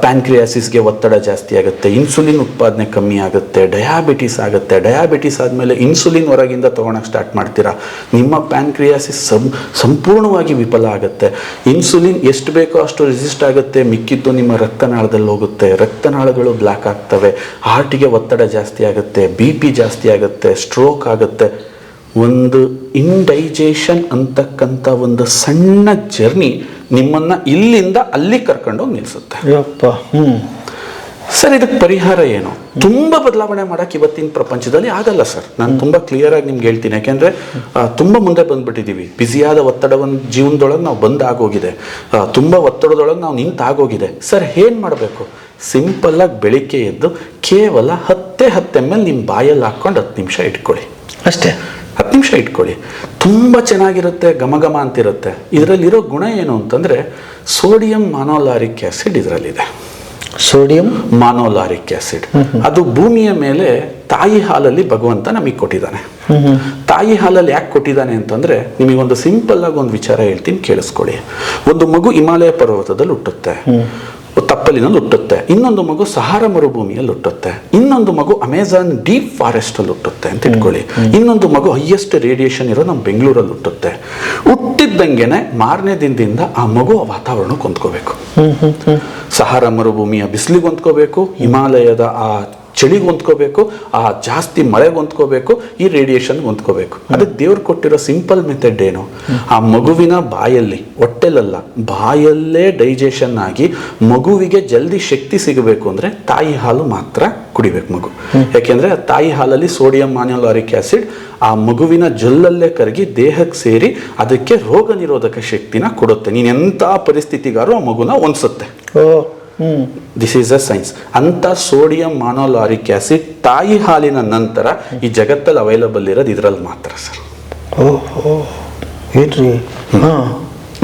ಪ್ಯಾನ್ಕ್ರಿಯಾಸಿಸ್ಗೆ ಒತ್ತಡ ಜಾಸ್ತಿ ಆಗುತ್ತೆ ಇನ್ಸುಲಿನ್ ಉತ್ಪಾದನೆ ಕಮ್ಮಿ ಆಗುತ್ತೆ ಡಯಾಬಿಟಿಸ್ ಆಗುತ್ತೆ ಡಯಾಬಿಟಿಸ್ ಆದಮೇಲೆ ಇನ್ಸುಲಿನ್ ಹೊರಗಿಂದ ತೊಗೊಳಕ್ಕೆ ಸ್ಟಾರ್ಟ್ ಮಾಡ್ತೀರಾ? ನಿಮ್ಮ ಪ್ಯಾನ್ಕ್ರಿಯಾಸಿಸ್ ಸಂ, ಸಂಪೂರ್ಣವಾಗಿ ವಿಫಲ ಆಗುತ್ತೆ. ಇನ್ಸುಲಿನ್ ಎಷ್ಟು ಬೇಕೋ ಅಷ್ಟು ರೆಸಿಸ್ಟ್ ಆಗುತ್ತೆ, ಮಿಕ್ಕಿದ್ದು ನಿಮ್ಮ ರಕ್ತನಾಳದಲ್ಲಿ ಹೋಗುತ್ತೆ. ರಕ್ತನಾಳಗಳು ಬ್ಲ್ಯಾಕ್ ಆಗ್ತವೆ. ಹಾರ್ಟಿಗೆ ಒತ್ತಡ ಜಾಸ್ತಿ ಆಗುತ್ತೆ ಬಿ ಪಿ ಜಾಸ್ತಿ ಆಗುತ್ತೆ ಸ್ಟ್ರೋಕ್ ಆಗುತ್ತೆ. ಒಂದು ಇಂಡೈಜೇಷನ್ ಅಂತಕ್ಕಂಥ ಒಂದು ಸಣ್ಣ ಜರ್ನಿ ನಿಮ್ಮನ್ನು ಇಲ್ಲಿಂದ ಅಲ್ಲಿ ಕರ್ಕೊಂಡೋಗಿ ನಿಲ್ಲಿಸುತ್ತೆ ಹ್ಮ್. ಸರ್ ಇದಕ್ಕೆ ಪರಿಹಾರ ಏನು? ತುಂಬ ಬದಲಾವಣೆ ಮಾಡೋಕೆ ಇವತ್ತಿನ ಪ್ರಪಂಚದಲ್ಲಿ ಆಗಲ್ಲ ಸರ್. ನಾನು ತುಂಬ ಕ್ಲಿಯರ್ ಆಗಿ ನಿಮ್ಗೆ ಹೇಳ್ತೀನಿ. ಯಾಕೆಂದರೆ ತುಂಬ ಮುಂದೆ ಬಂದ್ಬಿಟ್ಟಿದ್ದೀವಿ ಬಿಸಿಯಾದ ಒತ್ತಡವನ್ನು ಜೀವನದೊಳಗೆ ನಾವು ಬಂದಾಗೋಗಿದೆ ತುಂಬ ಒತ್ತಡದೊಳಗೆ ನಾವು ನಿಂತಾಗೋಗಿದೆ ಸರ್ ಏನು ಮಾಡಬೇಕು? ಸಿಂಪಲ್ ಆಗಿ ಬೆಳಿಗ್ಗೆ ಎದ್ದು ಕೇವಲ ಹತ್ತೆ ಹತ್ತೆ ಮೇಲೆ ಎಲ್ ನಿಮ್ಮ ಬಾಯಲ್ಲಿ ಹಾಕ್ಕೊಂಡು ಹತ್ತು ನಿಮಿಷ ಇಟ್ಕೊಳ್ಳಿ. ಅಷ್ಟೇ. ಹತ್ತು ನಿಮಿಷ ಇಟ್ಕೊಳ್ಳಿ. ತುಂಬ ಚೆನ್ನಾಗಿರುತ್ತೆ ಘಮ ಘಮ ಅಂತಿರುತ್ತೆ. ಇದರಲ್ಲಿರೋ ಗುಣ ಏನು ಅಂತಂದರೆ ಸೋಡಿಯಂ ಮಾನೋಲಾರಿಕ್ ಆಸಿಡ್ ಇದರಲ್ಲಿದೆ. ಸೋಡಿಯಂ? Monolauric acid. ಅದು ಭೂಮಿಯ ಮೇಲೆ ತಾಯಿ ಹಾಲಲ್ಲಿ ಭಗವಂತ ನಮಗೆ ಕೊಟ್ಟಿದ್ದಾನೆ. ತಾಯಿ ಹಾಲಲ್ಲಿ ಯಾಕೆ ಕೊಟ್ಟಿದ್ದಾನೆ ಅಂತಂದ್ರೆ ನಿಮಗೊಂದು ಸಿಂಪಲ್ ಆಗಿ ಒಂದು ವಿಚಾರ ಹೇಳ್ತೀನಿ ಕೇಳಿಸ್ಕೊಳ್ಳಿ. ಒಂದು ಮಗು ಹಿಮಾಲಯ ಪರ್ವತದಲ್ಲಿ ಹುಟ್ಟುತ್ತೆ. ತಪ್ಪಲಿನಲ್ಲಿ ಹುಟ್ಟುತ್ತೆ ಇನ್ನೊಂದು ಮಗು ಸಹಾರ ಮರುಭೂಮಿಯಲ್ಲಿ ಹುಟ್ಟುತ್ತೆ ಇನ್ನೊಂದು ಮಗು ಅಮೆಜಾನ್ ಡೀಪ್ ಫಾರೆಸ್ಟ್ ಅಲ್ಲಿ ಹುಟ್ಟುತ್ತೆ ಅಂತ ಇಟ್ಕೊಳ್ಳಿ ಇನ್ನೊಂದು ಮಗು ಹೈಯೆಸ್ಟ್ ರೇಡಿಯೇಷನ್ ಇರೋ ನಮ್ಮ ಬೆಂಗಳೂರಲ್ಲಿ ಹುಟ್ಟುತ್ತೆ ಹುಟ್ಟಿದ್ದಂಗೆನೆ ಮಾರನೇ ದಿನದಿಂದ ಆ ಮಗು ಆ ವಾತಾವರಣಕ್ಕೆ ಹೊಂದ್ಕೋಬೇಕು ಸಹಾರ ಮರುಭೂಮಿಯ ಬಿಸಿಲಿಗೆ ಹೊಂದ್ಕೋಬೇಕು. ಹಿಮಾಲಯದ ಆ ಚಳಿಗೆ ಹೊಂದ್ಕೋಬೇಕು, ಆ ಜಾಸ್ತಿ ಮಳೆಗೆ ಹೊಂದ್ಕೋಬೇಕು, ಈ ರೇಡಿಯೇಷನ್ ಹೊಂದ್ಕೋಬೇಕು. ಅದಕ್ಕೆ ದೇವ್ರು ಕೊಟ್ಟಿರೋ ಸಿಂಪಲ್ ಮೆಥಡ್ ಏನು? ಆ ಮಗುವಿನ ಬಾಯಲ್ಲಿ, ಹೊಟ್ಟೆಲಲ್ಲ, ಬಾಯಲ್ಲೇ ಡೈಜೆಷನ್ ಆಗಿ ಮಗುವಿಗೆ ಜಲ್ದಿ ಶಕ್ತಿ ಸಿಗಬೇಕು ಅಂದ್ರೆ ತಾಯಿ ಹಾಲು ಮಾತ್ರ ಕುಡಿಬೇಕು ಮಗು. ಯಾಕೆಂದ್ರೆ ಆ ತಾಯಿ ಹಾಲಲ್ಲಿ ಸೋಡಿಯಂ ಮಾನ್ಯೋಲಾರಿಕ್ ಆಸಿಡ್ ಆ ಮಗುವಿನ ಜಲ್ಲಲ್ಲೇ ಕರಗಿ ದೇಹಕ್ಕೆ ಸೇರಿ ಅದಕ್ಕೆ ರೋಗ ನಿರೋಧಕ ಶಕ್ತಿನ ಕೊಡುತ್ತೆ. ನೀನು ಎಂಥ ಪರಿಸ್ಥಿತಿಗಾರು ಆ ಮಗುನ ಹೊಂದಿಸುತ್ತೆ. ದಿಸ್ ಈಸ್ ಅ ಸೈನ್ಸ್ ಅಂತ ಸೋಡಿಯಂ ಮಾನೋಲಾರಿಕ್ ಆಸಿಡ್ ತಾಯಿ ಹಾಲಿನ ನಂತರ ಈ ಜಗತ್ತಲ್ಲಿ ಅವೈಲಬಲ್ ಇರೋದು ಇದರಲ್ಲಿ ಮಾತ್ರ ಸರ್ ಓಹೋ ಏನ್ರಿ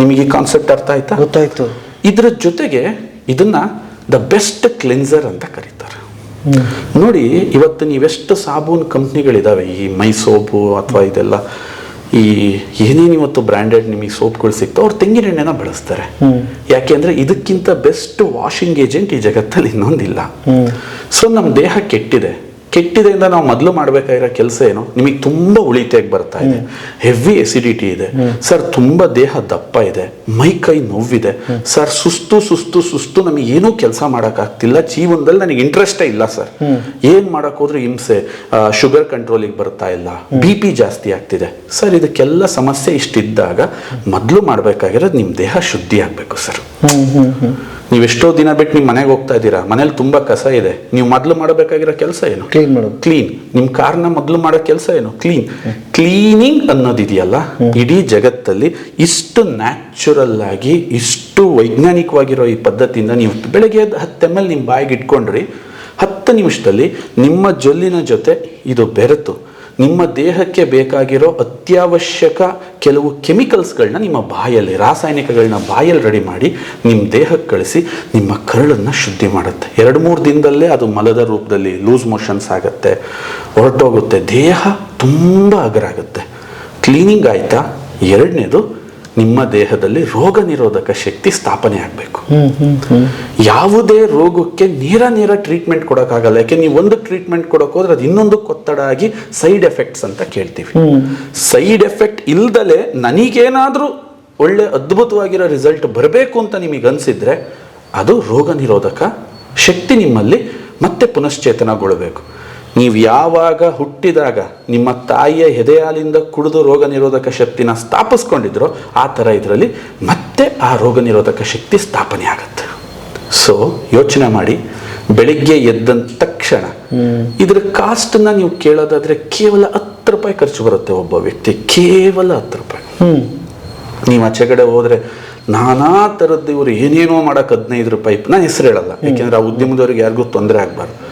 ನಿಮಗೆ ಈ ಕಾನ್ಸೆಪ್ಟ್ ಅರ್ಥ ಆಯ್ತಾ? ಗೊತ್ತಾಯ್ತು. ಇದ್ರ ಜೊತೆಗೆ ಇದನ್ನ ದ ಬೆಸ್ಟ್ ಕ್ಲೆನ್ಸರ್ ಅಂತ ಕರೀತಾರೆ. ನೋಡಿ ಇವತ್ತು ನೀವೆಷ್ಟು ಸಾಬೂನ್ ಕಂಪ್ನಿಗಳಿದಾವೆ ಈ ಮೈ ಸೋಪು ಅಥವಾ ಇದೆಲ್ಲ. ಈ ಏನೇನು ಇವತ್ತು ಬ್ರ್ಯಾಂಡೆಡ್ ನಿಮಗೆ ಸೋಪ್ಗಳು ಸಿಗ್ತಾವೆ ಅವ್ರು ತೆಂಗಿನ ಎಣ್ಣೆನ ಬಳಸ್ತಾರೆ. ಯಾಕೆಂದ್ರೆ ಇದಕ್ಕಿಂತ ಬೆಸ್ಟ್ ವಾಷಿಂಗ್ ಏಜೆಂಟ್ ಈ ಜಗತ್ತಲ್ಲಿ ಇನ್ನೊಂದಿಲ್ಲ. ಸೊ ನಮ್ಮ ದೇಹ ಕೆಟ್ಟಿದೆ. ಕೆಟ್ಟಿದೆಯಿಂದ ನಾವು ಮೊದಲು ಮಾಡಬೇಕಾಗಿರೋ ಕೆಲಸ ಏನು? ನಿಮಗೆ ತುಂಬ ಉಳಿತಾಗಿ ಬರ್ತಾ ಇದೆ. ಹೆವಿ ಎಸಿಡಿಟಿ ಇದೆ. ಸರ್ ತುಂಬ ದೇಹ ದಪ್ಪ ಇದೆ. ಮೈ ಕೈ ನೋವಿದೆ. ಸರ್ ಸುಸ್ತು ಸುಸ್ತು ಸುಸ್ತು ನಮಗೆ ಏನೂ ಕೆಲಸ ಮಾಡೋಕ್ಕಾಗ್ತಿಲ್ಲ. ಜೀವನದಲ್ಲಿ ನನಗೆ ಇಂಟ್ರೆಸ್ಟೇ ಇಲ್ಲ ಸರ್ ಏನು ಮಾಡಕ್ ಹೋದ್ರೆ ಹಿಂಸೆ. ಶುಗರ್ ಕಂಟ್ರೋಲಿಗೆ ಬರ್ತಾ ಇಲ್ಲ. ಬಿ ಪಿ ಜಾಸ್ತಿ ಆಗ್ತಿದೆ. ಸರ್ ಇದಕ್ಕೆಲ್ಲ ಸಮಸ್ಯೆ ಇಷ್ಟಿದ್ದಾಗ ಮೊದಲು ಮಾಡಬೇಕಾಗಿರೋದು ನಿಮ್ಮ ದೇಹ ಶುದ್ಧಿ ಆಗಬೇಕು ಸರ್ ನೀವು ಎಷ್ಟೋ ದಿನ ಬಿಟ್ಟು ನಿಮ್ಮ ಮನೆಗೆ ಹೋಗ್ತಾ ಇದ್ದೀರಾ? ಮನೇಲಿ ತುಂಬ ಕಸ ಇದೆ. ನೀವು ಮೊದಲು ಮಾಡಬೇಕಾಗಿರೋ ಕೆಲಸ ಏನು? ಕ್ಲೀನ್ ಮಾಡೋದು. ಕ್ಲೀನ್ ನಿಮ್ಮ ಕಾರ್ನ ಮೊದಲು ಮಾಡೋ ಕೆಲಸ ಏನು? ಕ್ಲೀನ್ ಕ್ಲೀನಿಂಗ್ ಅನ್ನೋದಿದೆಯಲ್ಲ? ಇಡೀ ಜಗತ್ತಲ್ಲಿ ಇಷ್ಟು ನ್ಯಾಚುರಲ್ ಆಗಿ ಇಷ್ಟು ವೈಜ್ಞಾನಿಕವಾಗಿರೋ ಈ ಪದ್ಧತಿಯಿಂದ ನೀವು ಬೆಳಗ್ಗೆ ಹತ್ತು ಎಂ ಎಲ್ ನಿಮ್ಮ ಬಾಯಿಗೆ ಇಟ್ಕೊಂಡ್ರಿ ಹತ್ತು ನಿಮಿಷದಲ್ಲಿ ನಿಮ್ಮ ಜೊಲ್ಲಿನ ಜೊತೆ ಇದು ಬೆರೆತು. ನಿಮ್ಮ ದೇಹಕ್ಕೆ ಬೇಕಾಗಿರೋ ಅತ್ಯವಶ್ಯಕ ಕೆಲವು ಕೆಮಿಕಲ್ಸ್ಗಳನ್ನ ನಿಮ್ಮ ಬಾಯಲ್ಲಿ ರಾಸಾಯನಿಕಗಳನ್ನ ಬಾಯಲ್ಲಿ ರೆಡಿ ಮಾಡಿ ನಿಮ್ಮ ದೇಹಕ್ಕೆ ಕಳಿಸಿ ನಿಮ್ಮ ಕರಳನ್ನು ಶುದ್ಧಿ ಮಾಡುತ್ತೆ. ಎರಡು ಮೂರು ದಿನದಲ್ಲೇ ಅದು ಮಲದ ರೂಪದಲ್ಲಿ ಲೂಸ್ ಮೋಷನ್ಸ್ ಆಗುತ್ತೆ, ಹೊರಟೋಗುತ್ತೆ. ದೇಹ ತುಂಬ ಅಗರಾಗುತ್ತೆ ಕ್ಲೀನಿಂಗ್ ಆಯಿತಾ? ಎರಡನೇದು ನಿಮ್ಮ ದೇಹದಲ್ಲಿ ರೋಗ ನಿರೋಧಕ ಶಕ್ತಿ ಸ್ಥಾಪನೆ ಆಗಬೇಕು. ಯಾವುದೇ ರೋಗಕ್ಕೆ ನೇರ ನೇರ ಟ್ರೀಟ್ಮೆಂಟ್ ಕೊಡೋಕ್ಕಾಗಲ್ಲ. ಯಾಕೆ ನೀವು ಒಂದು ಟ್ರೀಟ್ಮೆಂಟ್ ಕೊಡೋಕೆ ಹೋದ್ರೆ ಅದು ಇನ್ನೊಂದು ಒತ್ತಡ ಆಗಿ ಸೈಡ್ ಎಫೆಕ್ಟ್ಸ್ ಅಂತ ಕೇಳ್ತೀವಿ. ಸೈಡ್ ಎಫೆಕ್ಟ್ ಇಲ್ದಲೆ ನನಗೇನಾದರೂ ಒಳ್ಳೆ ಅದ್ಭುತವಾಗಿರೋ ರಿಸಲ್ಟ್ ಬರಬೇಕು ಅಂತ ನಿಮಗೆ ಅನಿಸಿದ್ರೆ ಅದು ರೋಗ ನಿರೋಧಕ ಶಕ್ತಿ ನಿಮ್ಮಲ್ಲಿ ಮತ್ತೆ ಪುನಶ್ಚೇತನಗೊಳ್ಳಬೇಕು ನೀವು ಯಾವಾಗ ಹುಟ್ಟಿದಾಗ ನಿಮ್ಮ ತಾಯಿಯ ಹೆದೆಯಾಲಿಂದ ಕುಡಿದು ರೋಗ ನಿರೋಧಕ ಶಕ್ತಿನ ಸ್ಥಾಪಿಸ್ಕೊಂಡಿದ್ರೋ ಆ ಥರ ಇದರಲ್ಲಿ ಮತ್ತೆ ಆ ರೋಗ ನಿರೋಧಕ ಶಕ್ತಿ ಸ್ಥಾಪನೆ ಆಗುತ್ತೆ. ಸೊ ಯೋಚನೆ ಮಾಡಿ ಬೆಳಿಗ್ಗೆ ಎದ್ದ ತಕ್ಷಣ ಇದ್ರ ಕಾಸ್ಟನ್ನ ನೀವು ಕೇಳೋದಾದ್ರೆ ಕೇವಲ ಹತ್ತು ರೂಪಾಯಿ ಖರ್ಚು ಬರುತ್ತೆ ಒಬ್ಬ ವ್ಯಕ್ತಿ. ಕೇವಲ ಹತ್ತು ರೂಪಾಯಿ. ನೀವು ಆಚೆ ಕಡೆ ಹೋದ್ರೆ ನಾನಾ ಥರದ್ದು ಇವರು ಏನೇನೋ ಮಾಡಕ್ಕೆ ಹದಿನೈದು ರೂಪಾಯಿ. ನಾನು ಹೆಸರು ಹೇಳಲ್ಲ. ಯಾಕೆಂದ್ರೆ ಆ ಉದ್ಯಮದವ್ರಿಗೆ ಯಾರಿಗೂ ತೊಂದರೆ ಆಗಬಾರ್ದು.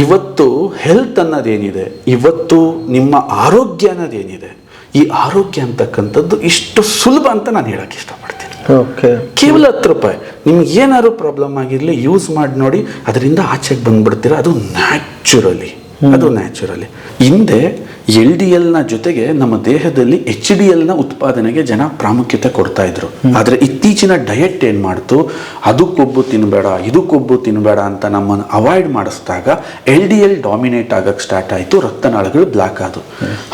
ಇವತ್ತು ಹೆಲ್ತ್ ಅನ್ನೋದೇನಿದೆ? ಇವತ್ತು ನಿಮ್ಮ ಆರೋಗ್ಯ ಅನ್ನೋದೇನಿದೆ? ಈ ಆರೋಗ್ಯ ಅಂತಕ್ಕಂಥದ್ದು ಇಷ್ಟು ಸುಲಭ ಅಂತ ನಾನು ಹೇಳಕ್ಕೆ ಇಷ್ಟಪಡ್ತೀನಿ. ಓಕೆ ಕೇವಲ ಹತ್ತು ರೂಪಾಯಿ. ನಿಮ್ಗೆ ಏನಾದ್ರು ಪ್ರಾಬ್ಲಮ್ ಆಗಿರಲಿ ಯೂಸ್ ಮಾಡಿ ನೋಡಿ ಅದರಿಂದ ಆಚೆಗೆ ಬಂದ್ಬಿಡ್ತೀರಾ? ಅದು ನ್ಯಾಚುರಲಿ ಅದು ನ್ಯಾಚುರಲಿ ಹಿಂದೆ ಎಲ್ ಡಿ ಎಲ್ನ ಜೊತೆಗೆ ನಮ್ಮ ದೇಹದಲ್ಲಿ ಎಚ್ ಡಿ ಎಲ್ನ ಉತ್ಪಾದನೆಗೆ ಜನ ಪ್ರಾಮುಖ್ಯತೆ ಕೊಡ್ತಾ ಇದ್ರು. ಆದರೆ ಇತ್ತೀಚಿನ ಡಯಟ್ ಏನು ಮಾಡ್ತು? ಅದು ಕೊಬ್ಬು ತಿನ್ನಬೇಡ ಇದು ಕೊಬ್ಬು ತಿನ್ನಬೇಡ ಅಂತ ನಮ್ಮನ್ನು ಅವಾಯ್ಡ್ ಮಾಡಿಸಿದಾಗ ಎಲ್ ಡಿ ಎಲ್ ಡಾಮಿನೇಟ್ ಆಗಕ್ಕೆ ಸ್ಟಾರ್ಟ್ ಆಯಿತು, ರಕ್ತನಾಳಗಳು ಬ್ಲಾಕ್ ಆದವು.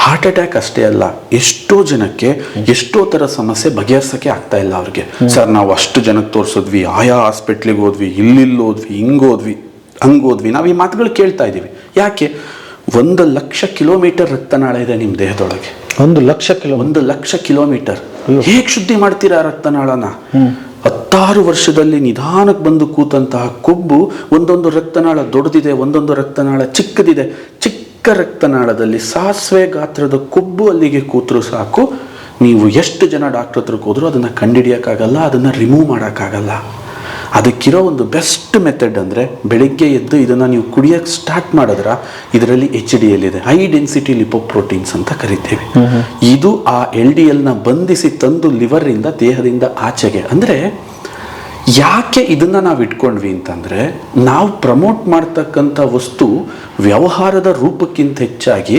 ಹಾರ್ಟ್ ಅಟ್ಯಾಕ್ ಅಷ್ಟೇ ಅಲ್ಲ, ಎಷ್ಟೋ ಜನಕ್ಕೆ ಎಷ್ಟೋ ಥರ ಸಮಸ್ಯೆ ಬಗೆಹರ್ಸಕ್ಕೆ ಆಗ್ತಾ ಇಲ್ಲ ಅವ್ರಿಗೆ. ಸರ್, ನಾವು ಅಷ್ಟು ಜನಕ್ಕೆ ತೋರಿಸಿದ್ವಿ, ಆಯಾ ಹಾಸ್ಪಿಟ್ಲಿಗೆ ಹೋದ್ವಿ, ಹಿಂಗ್ ಹೋದ್ವಿ, ಹಂಗ್ ಹೋದ್ವಿ, ನಾವು ಈ ಮಾತುಗಳು ಕೇಳ್ತಾ ಇದ್ದೀವಿ. ಯಾಕೆ? ಒಂದು ಲಕ್ಷ ಕಿಲೋಮೀಟರ್ ರಕ್ತನಾಳ ಇದೆ ನಿಮ್ಮ ದೇಹದೊಳಗೆ. ಒಂದು ಲಕ್ಷ ಕಿಲೋ ಒಂದು ಲಕ್ಷ ಕಿಲೋಮೀಟರ್. ಹೇಗೆ ಶುದ್ಧಿ ಮಾಡ್ತೀರಾ ಆ ರಕ್ತನಾಳನ ಹತ್ತಾರು ವರ್ಷದಲ್ಲಿ ನಿಧಾನಕ್ಕೆ ಬಂದು ಕೂತಂತಹ ಕೊಬ್ಬು ಒಂದೊಂದು ರಕ್ತನಾಳ ದೊಡ್ಡದಿದೆ ಒಂದೊಂದು ರಕ್ತನಾಳ ಚಿಕ್ಕದಿದೆ. ಚಿಕ್ಕ ರಕ್ತನಾಳದಲ್ಲಿ ಸಾಸಿವೆ ಗಾತ್ರದ ಕೊಬ್ಬು ಅಲ್ಲಿಗೆ ಕೂತರು ಸಾಕು. ನೀವು ಎಷ್ಟು ಜನ ಡಾಕ್ಟರ್ ಹತ್ರಕ್ಕೆ ಹೋದರೂ ಅದನ್ನು ಕಂಡಿಡಿಯೋಕ್ಕಾಗಲ್ಲ ಅದನ್ನು ರಿಮೂವ್ ಮಾಡೋಕ್ಕಾಗಲ್ಲ. ಅದಕ್ಕಿರೋ ಒಂದು ಬೆಸ್ಟ್ ಮೆಥಡ್ ಅಂದರೆ ಬೆಳಿಗ್ಗೆ ಎದ್ದು ಇದನ್ನು ನೀವು ಕುಡಿಯೋಕ್ಕೆ ಸ್ಟಾರ್ಟ್ ಮಾಡಿದ್ರೆ ಇದರಲ್ಲಿ ಎಚ್ ಡಿ ಎಲ್ ಇದೆ ಹೈ ಡೆನ್ಸಿಟಿ ಲಿಪೋಪ್ರೋಟೀನ್ಸ್ ಅಂತ ಕರಿತೀವಿ. ಇದು ಆ ಎಲ್ ಡಿ ಎಲ್ನ ಬಂಧಿಸಿ ತಂದು ಲಿವರಿಂದ ದೇಹದಿಂದ ಆಚೆಗೆ. ಅಂದರೆ ಯಾಕೆ ಇದನ್ನ ನಾವು ಇಟ್ಕೊಂಡ್ವಿ ಅಂತಂದ್ರೆ ನಾವು ಪ್ರಮೋಟ್ ಮಾಡ್ತಕ್ಕಂಥ ವಸ್ತು ವ್ಯವಹಾರದ ರೂಪಕ್ಕಿಂತ ಹೆಚ್ಚಾಗಿ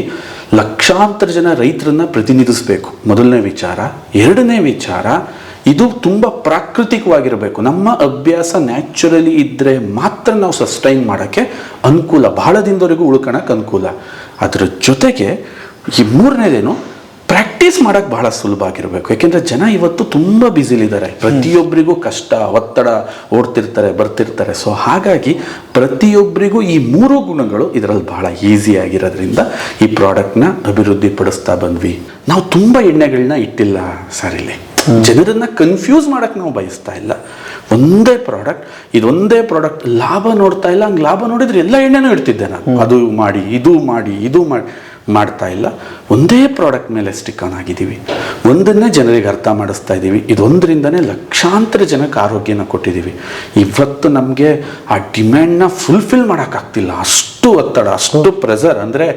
ಲಕ್ಷಾಂತರ ಜನ ರೈತರನ್ನ ಪ್ರತಿನಿಧಿಸಬೇಕು. ಮೊದಲನೇ ವಿಚಾರ. ಎರಡನೇ ವಿಚಾರ ಇದು ತುಂಬ ಪ್ರಾಕೃತಿಕವಾಗಿರಬೇಕು. ನಮ್ಮ ಅಭ್ಯಾಸ ನ್ಯಾಚುರಲಿ ಇದ್ದರೆ ಮಾತ್ರ ನಾವು ಸಸ್ಟೈನ್ ಮಾಡೋಕ್ಕೆ ಅನುಕೂಲ ಬಹಳ ದಿನದವರೆಗೂ ಉಳ್ಕೊಳಕ್ಕೆ ಅನುಕೂಲ. ಅದರ ಜೊತೆಗೆ ಈ ಮೂರನೇದೇನು ಪ್ರಾಕ್ಟೀಸ್ ಮಾಡೋಕ್ಕೆ ಬಹಳ ಸುಲಭ ಆಗಿರಬೇಕು. ಯಾಕೆಂದರೆ ಜನ ಇವತ್ತು ತುಂಬ ಬ್ಯುಸಿಲಿದ್ದಾರೆ ಪ್ರತಿಯೊಬ್ಬರಿಗೂ ಕಷ್ಟ ಒತ್ತಡ ಓಡ್ತಿರ್ತಾರೆ ಬರ್ತಿರ್ತಾರೆ. ಸೊ ಹಾಗಾಗಿ ಪ್ರತಿಯೊಬ್ಬರಿಗೂ ಈ ಮೂರು ಗುಣಗಳು ಇದರಲ್ಲಿ ಬಹಳ ಈಸಿ ಆಗಿರೋದ್ರಿಂದ ಈ ಪ್ರಾಡಕ್ಟ್ನ ಅಭಿವೃದ್ಧಿಪಡಿಸ್ತಾ ಬಂದ್ವಿ. ನಾವು ತುಂಬ ಎಣ್ಣೆಗಳನ್ನ ಇಟ್ಟಿಲ್ಲ ಸರ್ ಇಲ್ಲಿ. ಜನರನ್ನ ಕನ್ಫ್ಯೂಸ್ ಮಾಡಕ್ಕೆ ನಾವು ಬಯಸ್ತಾ ಇಲ್ಲ. ಒಂದೇ ಪ್ರಾಡಕ್ಟ್ ಇದೊಂದೇ ಪ್ರಾಡಕ್ಟ್ ಲಾಭ ನೋಡ್ತಾ ಇಲ್ಲ ಹಂಗೆ ಲಾಭ ನೋಡಿದ್ರೆ ಎಲ್ಲ ಎಣ್ಣೆನೂ ಇಡ್ತಿದ್ದೆ ನಾನು. ಅದು ಮಾಡಿ ಇದು ಮಾಡಿ ಇದು ಮಾಡಿ. ಮಾಡ್ತಾ ಇಲ್ಲ. ಒಂದೇ ಪ್ರಾಡಕ್ಟ್ ಮೇಲೆ ಸ್ಟಿಕ್ ಆನ್ ಆಗಿದ್ದೀವಿ. ಒಂದನ್ನೇ ಜನರಿಗೆ ಅರ್ಥ ಮಾಡಿಸ್ತಾ ಇದ್ದೀವಿ ಇದೊಂದರಿಂದನೇ ಲಕ್ಷಾಂತರ ಜನಕ್ಕೆ ಆರೋಗ್ಯನ ಕೊಟ್ಟಿದ್ದೀವಿ. ಇವತ್ತು ನಮಗೆ ಆ ಡಿಮ್ಯಾಂಡ್ನ ಫುಲ್ಫಿಲ್ ಮಾಡೋಕ್ಕಾಗ್ತಿಲ್ಲ. ಅಷ್ಟು ಒತ್ತಡ, ಅಷ್ಟು ಪ್ರೆಸರ್ ಅಂದರೆ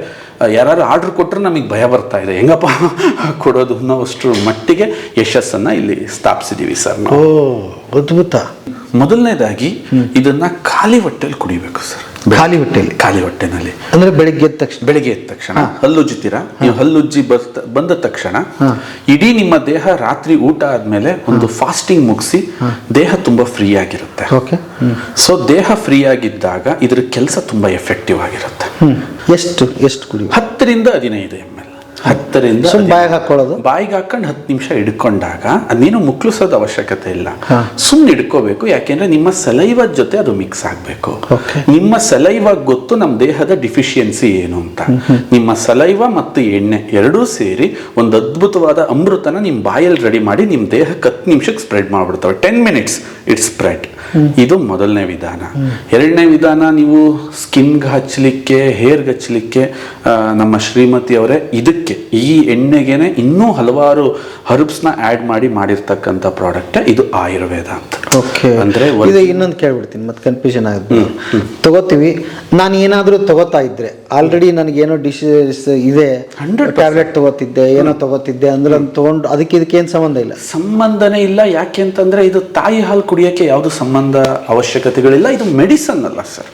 ಯಾರು ಆರ್ಡ್ರ್ ಕೊಟ್ಟರೆ ನಮಗೆ ಭಯ ಬರ್ತಾ ಇದೆ. ಹೆಂಗಪ್ಪ ಕೊಡೋದು ಅನ್ನೋವಷ್ಟು ಮಟ್ಟಿಗೆ ಯಶಸ್ಸನ್ನು ಇಲ್ಲಿ ಸ್ಥಾಪಿಸಿದ್ದೀವಿ ಸರ್ ಓ ಅದ್ಭುತ. ಮೊದಲನೇದಾಗಿ ಇದನ್ನ ಖಾಲಿ ಹೊಟ್ಟೆಲಿ ಕುಡಿಬೇಕು ಸರ್. ಖಾಲಿ ಹೊಟ್ಟೆಯಲ್ಲಿ ಖಾಲಿ ಹೊಟ್ಟೆನಲ್ಲಿ. ಅಂದ್ರೆ ಬೆಳಿಗ್ಗೆ ಎದ್ದ ತಕ್ಷಣ? ಬೆಳಿಗ್ಗೆ ಎದ್ದ ತಕ್ಷಣ. ಹಲ್ಲುಜ್ಜಿತೀರಾ ನೀವು ಹಲ್ಲುಜ್ಜಿ ಬರ್ತ ಬಂದ ತಕ್ಷಣ ಇಡೀ ನಿಮ್ಮ ದೇಹ ರಾತ್ರಿ ಊಟ ಆದ್ಮೇಲೆ ಒಂದು ಫಾಸ್ಟಿಂಗ್ ಮುಗಿಸಿ ದೇಹ ತುಂಬಾ ಫ್ರೀ ಆಗಿರುತ್ತೆ. ಓಕೆ. ಸೊ ದೇಹ ಫ್ರೀ ಆಗಿದ್ದಾಗ ಇದ್ರ ಕೆಲಸ ತುಂಬಾ ಎಫೆಕ್ಟಿವ್ ಆಗಿರುತ್ತೆ. ಎಷ್ಟು? ಎಷ್ಟು ಕುಡಿ ಹತ್ತರಿಂದ ಹದಿನೈದು ಎಂ ಹತ್ತರಿಂದ. ಬಾಯಿಗೆ ಹಾಕೊಳ್ಳೋದು ಬಾಯಿಗೆ ಹಾಕೊಂಡು ಹತ್ತು ನಿಮಿಷ ಹಿಡ್ಕೊಂಡಾಗ ಅದೇನು ಮುಕ್ಳಿಸೋದು ಅವಶ್ಯಕತೆ ಇಲ್ಲ. ಸುಮ್ಮನೆ ಹಿಡ್ಕೋಬೇಕು. ಯಾಕೆಂದ್ರೆ ನಿಮ್ಮ ಸಲೈವ ಜೊತೆ ಅದು ಮಿಕ್ಸ್ ಆಗಬೇಕು. ನಿಮ್ಮ ಸಲೈವ ಗೊತ್ತು ನಮ್ಮ ದೇಹದ ಡಿಫಿಷಿಯನ್ಸಿ ಏನು ಅಂತ. ನಿಮ್ಮ ಸಲೈವ ಮತ್ತು ಎಣ್ಣೆ ಎರಡೂ ಸೇರಿ ಒಂದು ಅದ್ಭುತವಾದ ಅಮೃತನ ನಿಮ್ಮ ಬಾಯಲ್ಲಿ ರೆಡಿ ಮಾಡಿ ನಿಮ್ಮ ದೇಹಕ್ಕೆ ಹತ್ತು ನಿಮಿಷಕ್ಕೆ spread ಮಾಡಿಬಿಡ್ತಾವೆ. Ten minutes it's spread. ಇದು ಮೊದಲನೇ ವಿಧಾನ. ಎರಡನೇ ವಿಧಾನ ನೀವು ಸ್ಕಿನ್ಗೆ ಹಚ್ಚಲಿಕ್ಕೆ ಹೇರ್ಗೆ ಹಚ್ಚಲಿಕ್ಕೆ ನಮ್ಮ ಶ್ರೀಮತಿ ಅವರೇ ಇದಕ್ಕೆ ಈ ಎಣ್ಣೆಗೆನೆ ಇನ್ನೂ ಹಲವಾರು ಹರ್ಬ್ಸ್ನ ಆ್ಯಡ್ ಮಾಡಿ ಮಾಡಿರ್ತಕ್ಕಂಥ ಪ್ರಾಡಕ್ಟ್ ಇದು ಆಯುರ್ವೇದ ಅಂತ. ಓಕೆ ಅಂದ್ರೆ ಇದು ಇನ್ನೊಂದು ಕೇಳ್ಬಿಡ್ತೀನಿ ಮತ್ತೆ ಕನ್ಫ್ಯೂಷನ್ ಆಗುತ್ತೆ. ತಗೋತೀವಿ. ನಾನು ಏನಾದರೂ ತಗೋತಾ ಇದ್ರೆ ಆಲ್ರೆಡಿ ನನಗೇನೋ ಡಿಶಸ್ ಇದೆ 100% ಟ್ಯಾಬ್ಲೆಟ್ ತಗೋತಿದ್ದೆ ಏನೋ ತಗೋತಿದ್ದೆ ಅಂದ್ರೆ ಅದನ್ನ ತಗೊಂಡು ಅದಕ್ಕೆ ಇದಕ್ಕೆ ಏನು ಸಂಬಂಧ ಇಲ್ಲ. ಸಂಬಂಧನೇ ಇಲ್ಲ ಯಾಕೆ ಅಂತಂದ್ರೆ ಇದು ತಾಯಿ ಹಾಲು ಕುಡಿಯೋಕ್ಕೆ ಯಾವುದು ಸಂಬಂಧ ಅವಶ್ಯಕತೆಗಳಿಲ್ಲ. ಇದು ಮೆಡಿಸನ್ ಅಲ್ಲ ಸರ್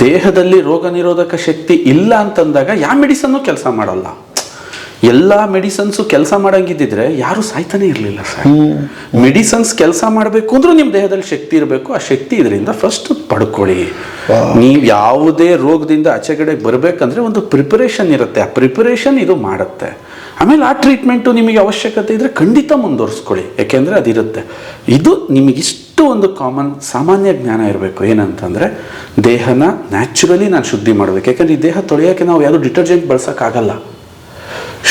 ದೇಹದಲ್ಲಿ ರೋಗ ನಿರೋಧಕ ಶಕ್ತಿ ಇಲ್ಲ ಅಂತಂದಾಗ ಯಾವ ಮೆಡಿಸನ್ನು ಕೆಲಸ ಮಾಡಲ್ಲ. ಎಲ್ಲ ಮೆಡಿಸನ್ಸು ಕೆಲಸ ಮಾಡಂಗಿದ್ದಿದ್ರೆ ಯಾರು ಸಾಯ್ತಾನೆ ಇರಲಿಲ್ಲ ಸರ್ ಮೆಡಿಸನ್ಸ್ ಕೆಲಸ ಮಾಡಬೇಕು ಅಂದ್ರೂ ನಿಮ್ಮ ದೇಹದಲ್ಲಿ ಶಕ್ತಿ ಇರಬೇಕು. ಆ ಶಕ್ತಿ ಇದರಿಂದ ಫಸ್ಟ್ ಪಡ್ಕೊಳ್ಳಿ. ನೀವು ಯಾವುದೇ ರೋಗದಿಂದ ಆಚೆಗಡೆ ಬರಬೇಕಂದ್ರೆ ಒಂದು ಪ್ರಿಪರೇಷನ್ ಇರುತ್ತೆ. ಆ ಪ್ರಿಪರೇಷನ್ ಇದು ಮಾಡುತ್ತೆ. ಆಮೇಲೆ ಆ ಟ್ರೀಟ್ಮೆಂಟು ನಿಮಗೆ ಅವಶ್ಯಕತೆ ಇದ್ರೆ ಖಂಡಿತ ಮುಂದುವರಿಸ್ಕೊಳ್ಳಿ. ಯಾಕೆಂದ್ರೆ ಅದಿರುತ್ತೆ. ಇದು ನಿಮಗಿಷ್ಟು ಒಂದು ಕಾಮನ್ ಸಾಮಾನ್ಯ ಜ್ಞಾನ ಇರಬೇಕು. ಏನಂತಂದರೆ ದೇಹನ ನ್ಯಾಚುರಲಿ ನಾನು ಶುದ್ಧಿ ಮಾಡಬೇಕು. ಯಾಕಂದ್ರೆ ಈ ದೇಹ ತೊಳೆಯೋಕ್ಕೆ ನಾವು ಯಾವುದು ಡಿಟರ್ಜೆಂಟ್ ಬಳಸೋಕ್ಕಾಗಲ್ಲ.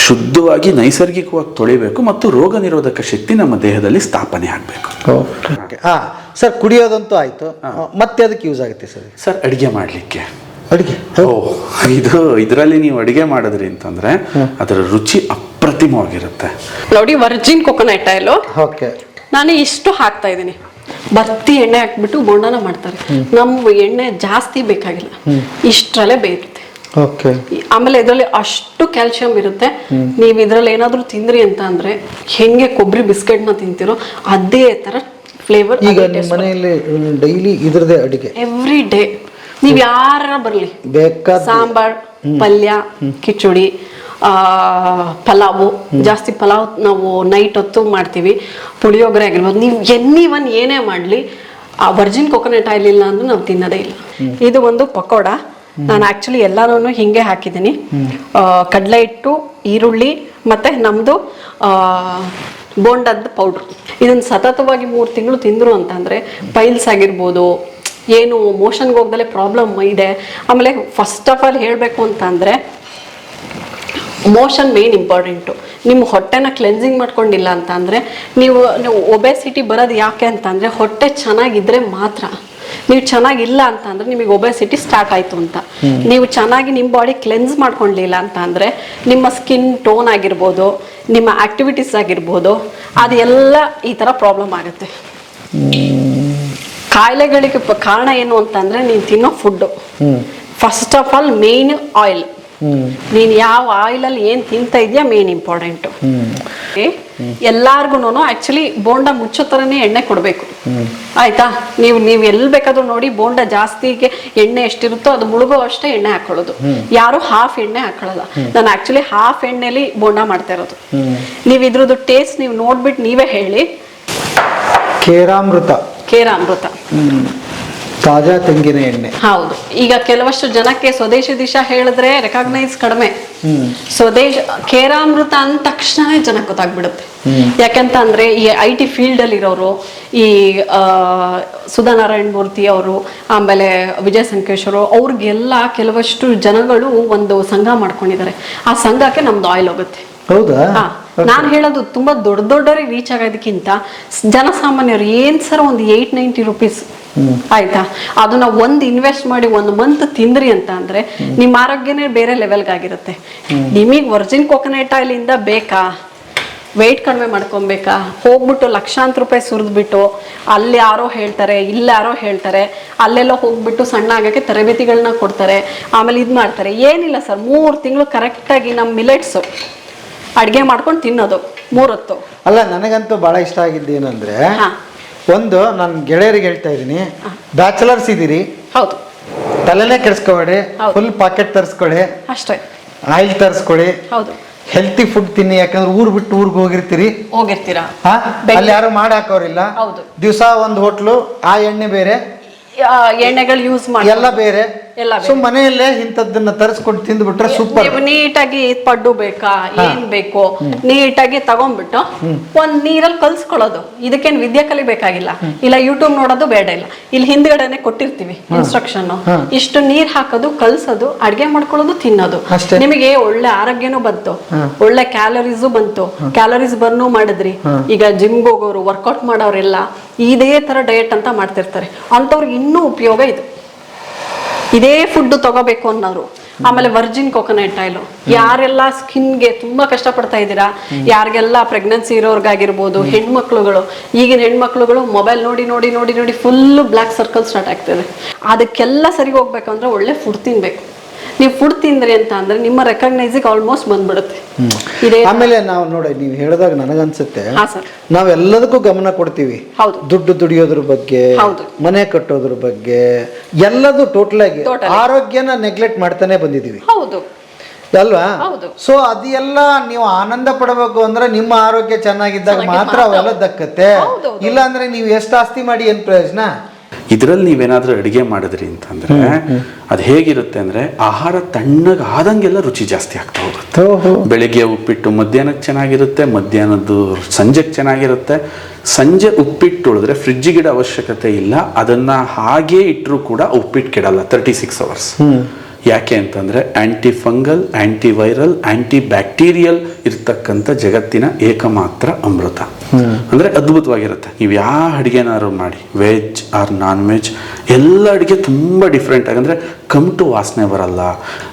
ಶುದ್ಧವಾಗಿ ನೈಸರ್ಗಿಕವಾಗಿ ತೊಳಿಬೇಕು ಮತ್ತು ರೋಗ ನಿರೋಧಕ ಶಕ್ತಿ ನಮ್ಮ ದೇಹದಲ್ಲಿ ಸ್ಥಾಪನೆ ಆಗಬೇಕು. ಓಕೆ ಹಾಂ ಸರ್ ಕುಡಿಯೋದಂತೂ ಆಯಿತು. ಮತ್ತೆ ಅದಕ್ಕೆ ಯೂಸ್ ಆಗುತ್ತೆ ಸರ್? ಸರ್ ಅಡುಗೆ ಮಾಡಲಿಕ್ಕೆ. ಅಡುಗೆ? ಓ ಇದು ಇದರಲ್ಲಿ ನೀವು ಅಡುಗೆ ಮಾಡಿದ್ರಿ ಅಂತಂದ್ರೆ ಅದರ ರುಚಿ ಅಪ್ರತಿಮವಾಗಿರುತ್ತೆ. ನೋಡಿ ವರ್ಜಿನ್ ಕೊಕೊನಟ್ ಆಯಿಲು ಓಕೆ. ನಾನು ಇಷ್ಟು ಹಾಕ್ತಾ ಇದ್ದೀನಿ. ಬರ್ತಿ ಎಣ್ಣೆ ಹಾಕ್ಬಿಟ್ಟು ಬೋಂಡನ ಮಾಡ್ತಾರೆ. ನಮ್ಮ ಎಣ್ಣೆ ಜಾಸ್ತಿ ಬೇಕಾಗಿಲ್ಲ. ಇಷ್ಟರಲ್ಲೇ ಬೇಯುತ್ತೆ. ಆಮೇಲೆ ಇದರಲ್ಲಿ ಅಷ್ಟು ಕ್ಯಾಲ್ಸಿಯಂ ಇರುತ್ತೆ. ನೀವು ಇದ್ರಲ್ಲಿ ಏನಾದ್ರೂ ತಿಂದ್ರಿ ಅಂತ ಅಂದ್ರೆ ಹೆಂಗೆ ಕೊಬ್ಬರಿ ಬಿಸ್ಕೆಟ್ನ ತಿಂತಿರೋ ಅದೇ ತರ ಫ್ಲೇವರ್ ಈಗ ಮನೆಯಲ್ಲಿ ಡೈಲಿ ಇದ್ರದೇ ಅಡಿಗೆ? ಎವ್ರಿ ಡೇ ನೀವ್ ಯಾರ ಬರ್ಲಿ. ಸಾಂಬಾರ್ ಪಲ್ಯ ಕಿಚುಡಿ ಪಲಾವು. ಜಾಸ್ತಿ ಪಲಾವ್ ನಾವು ನೈಟ್ ಹೊತ್ತು ಮಾಡ್ತೀವಿ. ಪುಳಿಯೋಗರೆ ಆಗಿರ್ಬೋದು. ನೀವು ಎನಿ ಒನ್ ಏನೇ ಮಾಡಲಿ ಆ ವರ್ಜಿನ್ ಕೊಕೊನಟ್ ಆಯಿಲ್ ಇಲ್ಲ ಅಂದ್ರೆ ನಾವು ತಿನ್ನೋದೇ ಇಲ್ಲ. ಇದು ಒಂದು ಪಕೋಡ. ನಾನು ಆ್ಯಕ್ಚುಲಿ ಎಲ್ಲಾನು ಹಿಂಗೆ ಹಾಕಿದ್ದೀನಿ. ಆ, ಕಡಲೆ ಹಿಟ್ಟು ಈರುಳ್ಳಿ ಮತ್ತು ನಮ್ಮದು ಬೋಂಡದ ಪೌಡ್ರ್ ಇದನ್ನು ಸತತವಾಗಿ ಮೂರು ತಿಂಗಳು ತಿಂದರು ಅಂತಂದರೆ ಪೈಲ್ಸ್ ಆಗಿರ್ಬೋದು ಏನು ಮೋಷನ್ಗೆ ಹೋಗ್ದಲೆ ಪ್ರಾಬ್ಲಮ್ ಇದೆ. ಆಮೇಲೆ ಫಸ್ಟ್ ಆಫ್ ಆಲ್ ಹೇಳಬೇಕು ಅಂತ ಅಂದರೆ ಮೋಷನ್ ಮೇನ್ ಇಂಪಾರ್ಟೆಂಟು ನಿಮ್ಮ ಹೊಟ್ಟೆನ ಕ್ಲೆನ್ಸಿಂಗ್ ಮಾಡ್ಕೊಂಡಿಲ್ಲ ಅಂತ ಅಂದರೆ ನೀವು ನೀವು ಒಬೆಸಿಟಿ ಬರೋದು ಯಾಕೆ ಅಂತಂದರೆ ಹೊಟ್ಟೆ ಚೆನ್ನಾಗಿದ್ರೆ ಮಾತ್ರ. ನೀವು ಚೆನ್ನಾಗಿಲ್ಲ ಅಂತ ಅಂದ್ರೆ ನಿಮಗೆ ಒಬೆಸಿಟಿ ಸ್ಟಾರ್ಟ್ ಆಯಿತು ಅಂತ. ನೀವು ಚೆನ್ನಾಗಿ ನಿಮ್ಮ ಬಾಡಿ ಕ್ಲೆನ್ಸ್ ಮಾಡ್ಕೊಂಡಿಲ್ಲ ಅಂತ ಅಂದರೆ ನಿಮ್ಮ ಸ್ಕಿನ್ ಟೋನ್ ಆಗಿರ್ಬೋದು ನಿಮ್ಮ ಆಕ್ಟಿವಿಟೀಸ್ ಆಗಿರ್ಬೋದು ಅದೆಲ್ಲ ಈ ಥರ ಪ್ರಾಬ್ಲಮ್ ಆಗುತ್ತೆ. ಕಾಯಿಲೆಗಳಿಗೆ ಕಾರಣ ಏನು ಅಂತಂದರೆ ನೀವು ತಿನ್ನೋ food first of all main oil ನೀನು ಯಾವ ಆಯಿಲಲ್ಲಿ ಏನು ತಿಂತ ಇದೆಯಾ ಮೇನ್ ಇಂಪಾರ್ಟೆಂಟ್ ಎಲ್ಲಾರ್ಗು ಆಕ್ಚುಲಿ ಬೋಂಡ ಮುಚ್ಚೋ ತರನೇ ಎಣ್ಣೆ ಕೊಡಬೇಕು. ಆಯ್ತಾ? ನೀವು ನೀವು ಎಲ್ ಬೇಕಾದ್ರೂ ನೋಡಿ ಬೋಂಡ ಜಾಸ್ತಿಗೆ ಎಣ್ಣೆ ಎಷ್ಟಿರುತ್ತೋ ಅದು ಮುಳುಗೋ ಅಷ್ಟೇ ಎಣ್ಣೆ ಹಾಕೊಳ್ಳೋದು. ಯಾರು ಹಾಫ್ ಎಣ್ಣೆ ಹಾಕೊಳ್ಳಲ್ಲ. ನಾನು ಆಕ್ಚುಲಿ ಹಾಫ್ ಎಣ್ಣೆಲಿ ಬೋಂಡ ಮಾಡ್ತಾ ಇರೋದು. ನೀವು ಇದ್ರದ್ದು ಟೇಸ್ಟ್ ನೀವು ನೋಡ್ಬಿಟ್ಟು ನೀವೇ ಹೇಳಿ. ಕೇರಾಮೃತ. ಕೇರ ಅಮೃತ ತಾಜಾ ತೆಂಗಿನ ಎಣ್ಣೆ. ಹೌದು. ಈಗ ಕೆಲವಷ್ಟು ಜನಕ್ಕೆ ಸ್ವದೇಶಿ ದಿಶಾ ಹೇಳಿದ್ರೆ ರೆಕಾಗ್ನೈಸ್ ಕಡಿಮೆ. ಸ್ವದೇಶ ಕೇರಾಮೃತ ಅಂದ ತಕ್ಷಣ ಜನಕ್ಕೆ ಗೊತ್ತಾಗ್ಬಿಡುತ್ತೆ. ಯಾಕೆಂತ ಅಂದ್ರೆ ಈ ಐ ಟಿ ಫೀಲ್ಡ್ ಅಲ್ಲಿ ಇರೋರು ಈ ಸುಧಾ ನಾರಾಯಣ್ ಮೂರ್ತಿ ಅವರು ಆಮೇಲೆ ವಿಜಯ ಸಂಕೇಶ್ವರ ಅವ್ರಿಗೆಲ್ಲ ಕೆಲವಷ್ಟು ಜನಗಳು ಒಂದು ಸಂಘ ಮಾಡ್ಕೊಂಡಿದ್ದಾರೆ. ಆ ಸಂಘಕ್ಕೆ ನಮ್ದು ಆಯಿಲ್ ಹೋಗುತ್ತೆ. ಹೌದಾ? ಹಾ. ನಾನು ಹೇಳೋದು ತುಂಬಾ ದೊಡ್ಡ ದೊಡ್ಡವರಿಗೆ ರೀಚ್ ಆಗೋದಕ್ಕಿಂತ ಜನಸಾಮಾನ್ಯರು ಏನ್ ಸರ್ ಒಂದು ಏಯ್ಟ್ ನೈಂಟಿ ರುಪೀಸ್ ಆಯ್ತಾ? ಅದನ್ನ ಒಂದು ಇನ್ವೆಸ್ಟ್ ಮಾಡಿ ಒಂದು ಮಂತ್ ತಿಂದ್ರಿ ಅಂತ ಅಂದ್ರೆ ನಿಮ್ಮ ಆರೋಗ್ಯನೇ ಬೇರೆ ಲೆವೆಲ್ಗೆ ಆಗಿರುತ್ತೆ. ನಿಮಗೆ ವರ್ಜಿನ್ ಕೋಕೋನಟ್ ಆಯಿಲ್ ಇಂದ ಬೇಕಾ? ವೆಯ್ಟ್ ಕಡಿಮೆ ಮಾಡ್ಕೊಬೇಕಾ ಹೋಗ್ಬಿಟ್ಟು ಲಕ್ಷಾಂತರ ರೂಪಾಯಿ ಸುರಿದ್ಬಿಟ್ಟು ಅಲ್ಲಿ ಯಾರೋ ಹೇಳ್ತಾರೆ ಇಲ್ಲಿ ಯಾರೋ ಹೇಳ್ತಾರೆ ಅಲ್ಲೆಲ್ಲ ಹೋಗ್ಬಿಟ್ಟು ಸಣ್ಣ ಆಗಕ್ಕೆ ತರಬೇತಿಗಳನ್ನ ಕೊಡ್ತಾರೆ ಆಮೇಲೆ ಇದು ಮಾಡ್ತಾರೆ ಏನಿಲ್ಲ ಸರ್ ಮೂರು ತಿಂಗಳು ಕರೆಕ್ಟಾಗಿ ನಮ್ಮ ಮಿಲೆಟ್ಸು ಅಡುಗೆ ಮಾಡ್ಕೊಂಡು ತಿನ್ನೋದು ಮೂರೊತ್ತು. ಅಲ್ಲ ನನಗಂತೂ ಬಹಳ ಇಷ್ಟ ಆಗಿದ್ದು ಏನಂದ್ರೆ ಹಾ. ಒಂದು ನನ್ನ ಗೆಳೆಯರಿಗೆ ಹೇಳ್ತಾ ಇದ್ದೀನಿ ಬ್ಯಾಚಲರ್ಸ್ ಇದ್ದೀರಿ. ಹೌದು. ತಲೆನೇ ಕೆಡಿಸ್ಕೊಬೇಡಿ ಫುಲ್ ಪಾಕೆಟ್ ತರಿಸ್ಕೊಳ್ಳಿ. ಅಷ್ಟೇ. ಆಯಿಲ್ ತರಿಸ್ಕೊಳ್ಳಿ. ಹೌದು. ಹೆಲ್ತಿ ಫುಡ್ ತಿನ್ನಿ ಯಾಕಂದ್ರೆ ಊರ್ ಬಿಟ್ಟು ಊರಿಗೆ ಹೋಗಿರ್ತೀರಿ. ಹೋಗಿರ್ತೀರಾ? ಹಾ? ಅಲ್ಲಿ ಯಾರು ಮಾಡಿ ಹಾಕೋರಿಲ್ಲ. ಹೌದು. ದಿವಸ ಒಂದು ಹೋಟ್ಲು ಆ ಎಣ್ಣೆ ಬೇರೆ. ಎಣ್ಣೆಗಳು ಯೂಸ್ ಮಾಡಿ ಎಲ್ಲ ಬೇರೆ. ಎಲ್ಲ ಸೊ ಮನೆಯಲ್ಲೇ ಇಂಥದ್ದನ್ನ ತರಿಸ್ಕೊಂಡು ತಿಂದ್ಬಿಟ್ರೆ ಸೂಪರ್. ನೀವು ನೀಟಾಗಿ ಪಡ್ಡು ಬೇಕಾ? ಏನ್ ಬೇಕು? ನೀಟಾಗಿ ತಗೊಂಡ್ಬಿಟ್ಟು ಒಂದ್ ನೀರಲ್ಲಿ ಕಲ್ಸ್ಕೊಳ್ಳೋದು. ಇದಕ್ಕೇನ್ ವಿದ್ಯೆ ಕಲಿಬೇಕಾಗಿಲ್ಲ. ಇಲ್ಲ ಯೂಟ್ಯೂಬ್ ನೋಡೋದು ಬೇಡ ಇಲ್ಲ. ಇಲ್ಲಿ ಹಿಂದ್ಗಡೆನೆ ಕೊಟ್ಟಿರ್ತೀವಿ ಇನ್ಸ್ಟ್ರಕ್ಷನ್ ಇಷ್ಟು ನೀರ್ ಹಾಕೋದು ಕಲ್ಸೋದು ಅಡ್ಗೆ ಮಾಡ್ಕೊಳ್ಳೋದು ತಿನ್ನೋದು. ನಿಮಗೆ ಒಳ್ಳೆ ಆರೋಗ್ಯನೂ ಬಂತು. ಒಳ್ಳೆ ಕ್ಯಾಲರೀಸು ಬಂತು. ಕ್ಯಾಲರೀಸ್ ಬರ್ನು ಮಾಡಿದ್ರಿ. ಈಗ ಜಿಮ್ ಹೋಗೋರು ವರ್ಕೌಟ್ ಮಾಡೋರೆಲ್ಲ ಇದೇ ತರ ಡಯಟ್ ಅಂತ ಮಾಡ್ತಿರ್ತಾರೆ. ಅಂತವ್ರಿಗೆ ಇನ್ನೂ ಉಪಯೋಗ ಇದು. ಇದೇ ಫುಡ್ ತಗೋಬೇಕು ಅನ್ನೋರು. ಆಮೇಲೆ ವರ್ಜಿನ್ ಕೋಕೋನಟ್ ಆಯಿಲ್ ಯಾರೆಲ್ಲ ಸ್ಕಿನ್ಗೆ ತುಂಬಾ ಕಷ್ಟಪಡ್ತಾ ಇದ್ದೀರಾ? ಯಾರಿಗೆಲ್ಲ ಪ್ರೆಗ್ನೆನ್ಸಿ ಇರೋರ್ಗಾಗಿರ್ಬೋದು ಹೆಣ್ಮಕ್ಳುಗಳು. ಈಗಿನ ಹೆಣ್ಮಕ್ಳುಗಳು ಮೊಬೈಲ್ ನೋಡಿ ನೋಡಿ ನೋಡಿ ನೋಡಿ ಫುಲ್ ಬ್ಲ್ಯಾಕ್ ಸರ್ಕಲ್ ಸ್ಟಾರ್ಟ್ ಆಗ್ತದೆ. ಅದಕ್ಕೆಲ್ಲ ಸರಿ ಹೋಗ್ಬೇಕಂದ್ರೆ ಒಳ್ಳೆ ಫುಡ್ ತಿನ್ಬೇಕು. ನೀವು ಫುಡ್ ತಿಂದ್ರಿ ಅಂತ ಅಂದ್ರೆ ನಿಮ್ಮ ರೆಕಗ್ನೈಸಿಗೆ ಆಲ್ಮೋಸ್ಟ್ ಬಂದ್ಬಿಡುತ್ತೆ. ಇದೇ ಆಮೇಲೆ ನಾವು ನೋಡಿ ನೀವು ಹೇಳಿದಾಗ ನನಗನ್ಸುತ್ತೆ. ನಾವೆಲ್ಲದಕ್ಕೂ ಗಮನ ಕೊಡ್ತೀವಿ. ದುಡ್ಡು ದುಡಿಯೋದ್ರ ಬಗ್ಗೆ. ಮನೆ ಕಟ್ಟೋದ್ರ ಬಗ್ಗೆ ಎಲ್ಲದೂ ಟೋಟಲ್ ಆಗಿ ಆರೋಗ್ಯನ ನೆಗ್ಲೆಕ್ಟ್ ಮಾಡ್ತಾನೆ ಬಂದಿದೀವಿ ಹೌದು. ಅಲ್ವಾ? ಹೌದು. ಸೊ ಅದೆಲ್ಲ ನೀವು ಆನಂದ ಪಡಬೇಕು ಅಂದ್ರೆ ನಿಮ್ಮ ಆರೋಗ್ಯ ಚೆನ್ನಾಗಿದ್ದಾಗ ಚೆನ್ನಾಗಿ ಮಾತ್ರ. ಅವೆಲ್ಲ ದಕ್ಕತ್ತೆ. ಇಲ್ಲ ಅಂದ್ರೆ ನೀವು ಎಷ್ಟು ಆಸ್ತಿ ಮಾಡಿ ಏನ್ ಪ್ರಯೋಜನ? ಇದರಲ್ಲಿ ನೀವೇನಾದ್ರೂ ಅಡಿಗೆ ಮಾಡಿದ್ರಿ ಅಂತಂದ್ರೆ ಅದು ಹೇಗಿರುತ್ತೆ ಅಂದ್ರೆ ಆಹಾರ ತಣ್ಣಗೆ ಆದಂಗೆಲ್ಲ ರುಚಿ ಜಾಸ್ತಿ ಆಗ್ತಾ ಹೋಗುತ್ತೆ. ಬೆಳಿಗ್ಗೆ ಉಪ್ಪಿಟ್ಟು ಮಧ್ಯಾಹ್ನಕ್ಕೆ ಚೆನ್ನಾಗಿರುತ್ತೆ ಮಧ್ಯಾಹ್ನದ್ದು ಸಂಜೆಗೆ ಚೆನ್ನಾಗಿರುತ್ತೆ. ಸಂಜೆ ಉಪ್ಪಿಟ್ಟು ಉಳಿದ್ರೆ ಫ್ರಿಜ್ಜಿಗಿಡ ಅವಶ್ಯಕತೆ ಇಲ್ಲ. ಅದನ್ನ ಹಾಗೆ ಇಟ್ಟರೂ ಕೂಡ ಉಪ್ಪಿಟ್ಟು ಕೆಡಲ್ಲ ತರ್ಟಿ ಸಿಕ್ಸ್ ಅವರ್ಸ್ ಯಾಕೆ ಅಂತಂದರೆ anti fungal anti viral anti bacterial ಇರ್ತಕ್ಕಂಥ ಜಗತ್ತಿನ ಏಕಮಾತ್ರ ಅಮೃತ. ಅಂದರೆ ಅದ್ಭುತವಾಗಿರುತ್ತೆ. ನೀವು ಯಾವ ಅಡುಗೆನಾದ್ರು ಮಾಡಿ ವೆಜ್ ಆರ್ ನಾನ್ ವೆಜ್ ಎಲ್ಲ ಅಡುಗೆ ತುಂಬ ಡಿಫ್ರೆಂಟ್ ಆಗಂದ್ರೆ ಕಮ್ ಟು ವಾಸನೆ ಬರಲ್ಲ.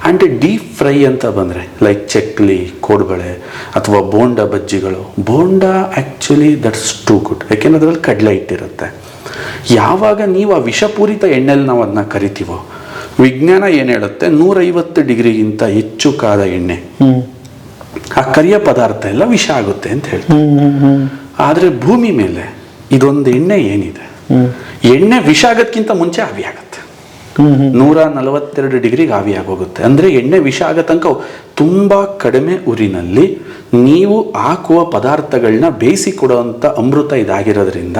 ಆ್ಯಂಟಿ ಡೀಪ್ ಫ್ರೈ ಅಂತ ಬಂದರೆ ಲೈಕ್ ಚಕ್ಲಿ, ಕೋಡ್ಬಳೆ ಅಥವಾ bonda ಬಜ್ಜಿಗಳು. Bonda actually that's too good ಯಾಕೆಂದ್ರೆ ಅದರಲ್ಲಿ ಕಡಲೆ ಇಟ್ಟಿರುತ್ತೆ ಯಾವಾಗ ನೀವು ಆ ವಿಷಪೂರಿತ ಎಣ್ಣೆಲಿ ನಾವು ಅದನ್ನ ಕರಿತೀವೋ ವಿಜ್ಞಾನ ಏನು ಹೇಳುತ್ತೆ? ನೂರೈವತ್ತು ಡಿಗ್ರಿಗಿಂತ ಹೆಚ್ಚು ಕಾದ ಎಣ್ಣೆ. ಆ ಕರಿಯ ಪದಾರ್ಥ ಎಲ್ಲ ವಿಷ ಆಗುತ್ತೆ ಅಂತ ಹೇಳ್ತಾರೆ. ಆದ್ರೆ ಭೂಮಿ ಮೇಲೆ ಇದೊಂದು ಎಣ್ಣೆ ಏನಿದೆ? ಎಣ್ಣೆ ವಿಷ ಆಗೋದ್ಕಿಂತ ಮುಂಚೆ ಆವಿ ಆಗುತ್ತೆ. ನೂರ ನಲವತ್ತೆರಡು ಡಿಗ್ರಿಗೆ ಆವಿ ಹೋಗುತ್ತೆ ಅಂದ್ರೆ ಎಣ್ಣೆ ವಿಷ ಆಗೋ ತನಕ ತುಂಬಾ ಕಡಿಮೆ ಉರಿನಲ್ಲಿ ನೀವು ಹಾಕುವ ಪದಾರ್ಥಗಳನ್ನ ಬೇಯಿಸಿ ಕೊಡುವಂಥ ಅಮೃತ ಇದಾಗಿರೋದ್ರಿಂದ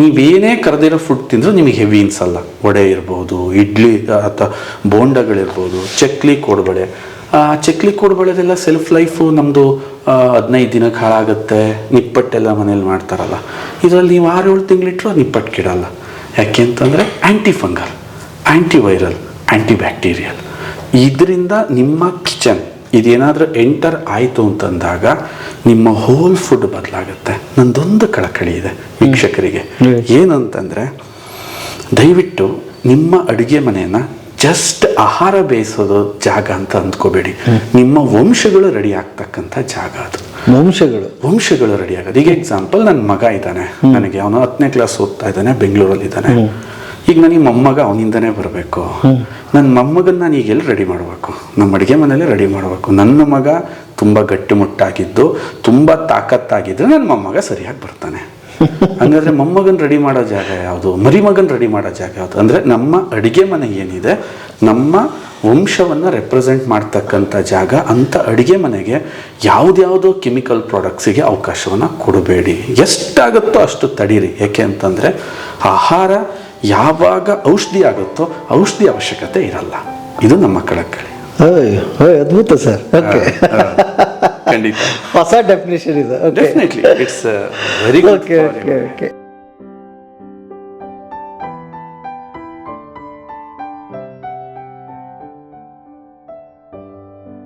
ನೀವೇನೇ ಕರೆದಿರೋ ಫುಡ್ ತಿಂದರೂ ನಿಮಗೆ ಹೆವಿ ಅನ್ಸಲ್ಲ ವಡೆ ಇರ್ಬೋದು ಇಡ್ಲಿ ಅಥವಾ ಬೋಂಡಗಳಿರ್ಬೋದು ಚಕ್ಲಿ ಕೋಡ್ಬಳೆ. ಆ ಚಕ್ಲಿ ಕೋಡ್ಬಳೆದೆಲ್ಲ ಸೆಲ್ಫ್ ಲೈಫು ನಮ್ಮದು ಹದಿನೈದು ದಿನಕ್ಕೆ ಹಾಳಾಗುತ್ತೆ. ನಿಪ್ಪಟ್ಟೆಲ್ಲ ಮನೇಲಿ ಮಾಡ್ತಾರಲ್ಲ. ಇದರಲ್ಲಿ ನೀವು ಆರು ಏಳು ತಿಂಗಳಿಟ್ರು ನಿಪ್ಪಟ್ಟು ಕಿಡಲ್ಲ. ಯಾಕೆ ಅಂತಂದರೆ anti fungal anti viral anti bacterial ಇದರಿಂದ ನಿಮ್ಮ ಕಿಚನ್ ಇದೇನಾದರೂ ಎಂಟರ್ ಆಯಿತು ಅಂತಂದಾಗ ನಿಮ್ಮ ಹೋಲ್ ಫುಡ್ ಬದಲಾಗುತ್ತೆ. ನಂದೊಂದು ಕಳಕಳಿ ಇದೆ ವೀಕ್ಷಕರಿಗೆ. ಏನಂತಂದರೆ ದಯವಿಟ್ಟು ನಿಮ್ಮ ಅಡುಗೆ ಮನೆಯನ್ನ ಜಸ್ಟ್ ಆಹಾರ ಬೇಯಿಸೋದು ಜಾಗ ಅಂತ ಅಂದ್ಕೋಬೇಡಿ. ನಿಮ್ಮ ವಂಶಗಳು ರೆಡಿ ಆಗ್ತಕ್ಕಂಥ ಜಾಗ ಅದು. ವಂಶಗಳು. ವಂಶಗಳು ರೆಡಿ ಆಗೋದು. ಈಗ ಎಕ್ಸಾಂಪಲ್ ನನ್ನ ಮಗ ಇದ್ದಾನೆ. ನನಗೆ ಅವನು ಹತ್ತನೇ ಕ್ಲಾಸ್ ಓದ್ತಾ ಇದ್ದಾನೆ ಬೆಂಗಳೂರಲ್ಲಿ ಇದ್ದಾನೆ ಈಗ ನನಗೆ ಮೊಮ್ಮಗ ಅವನಿಂದನೇ ಬರಬೇಕು. ನನ್ನ ಮೊಮ್ಮಗನ ನಾನು ಈಗ ಎಲ್ಲಿ ರೆಡಿ ಮಾಡಬೇಕು? ನಮ್ಮ ಅಡುಗೆ ಮನೇಲೆ ರೆಡಿ ಮಾಡಬೇಕು. ನನ್ನ ಮಗ ತುಂಬ ಗಟ್ಟಿಮುಟ್ಟಾಗಿದ್ದು ತುಂಬ ತಾಕತ್ತಾಗಿದ್ದರೆ ನನ್ನ ಮೊಮ್ಮಗ ಸರಿಯಾಗಿ ಬರ್ತಾನೆ. <laughs> ಹಂಗಾದ್ರೆ ಮೊಮ್ಮಗನ ರೆಡಿ ಮಾಡೋ ಜಾಗ ಯಾವುದು? ಮರಿಮಗನ ರೆಡಿ ಮಾಡೋ ಜಾಗ ಯಾವುದು? ಅಂದರೆ ನಮ್ಮ ಅಡುಗೆ ಮನೆ ಏನಿದೆ ನಮ್ಮ ವಂಶವನ್ನು ರೆಪ್ರೆಸೆಂಟ್ ಮಾಡ್ತಕ್ಕಂಥ ಜಾಗ ಅಂಥ ಅಡುಗೆ ಮನೆಗೆ ಯಾವುದ್ಯಾವುದೋ ಕೆಮಿಕಲ್ ಪ್ರಾಡಕ್ಟ್ಸಿಗೆ ಅವಕಾಶವನ್ನು ಕೊಡಬೇಡಿ. ಎಷ್ಟಾಗುತ್ತೋ ಅಷ್ಟು ತಡೀರಿ. ಯಾಕೆ ಅಂತಂದರೆ ಆಹಾರ ಯಾವಾಗ ಔಷಧಿ ಆಗುತ್ತೋ ಔಷಧಿ ಅವಶ್ಯಕತೆ ಇರಲ್ಲ. ಇದು ನಮ್ಮ ಕಳಕಳಿ. ಅದ್ಭುತ ಸರ್. ಓಕೆ ಖಂಡಿತ. <laughs> ಹೊಸ ಡೆಫಿನೇಷನ್ ಇದು. Definitely it's very good okay okay okay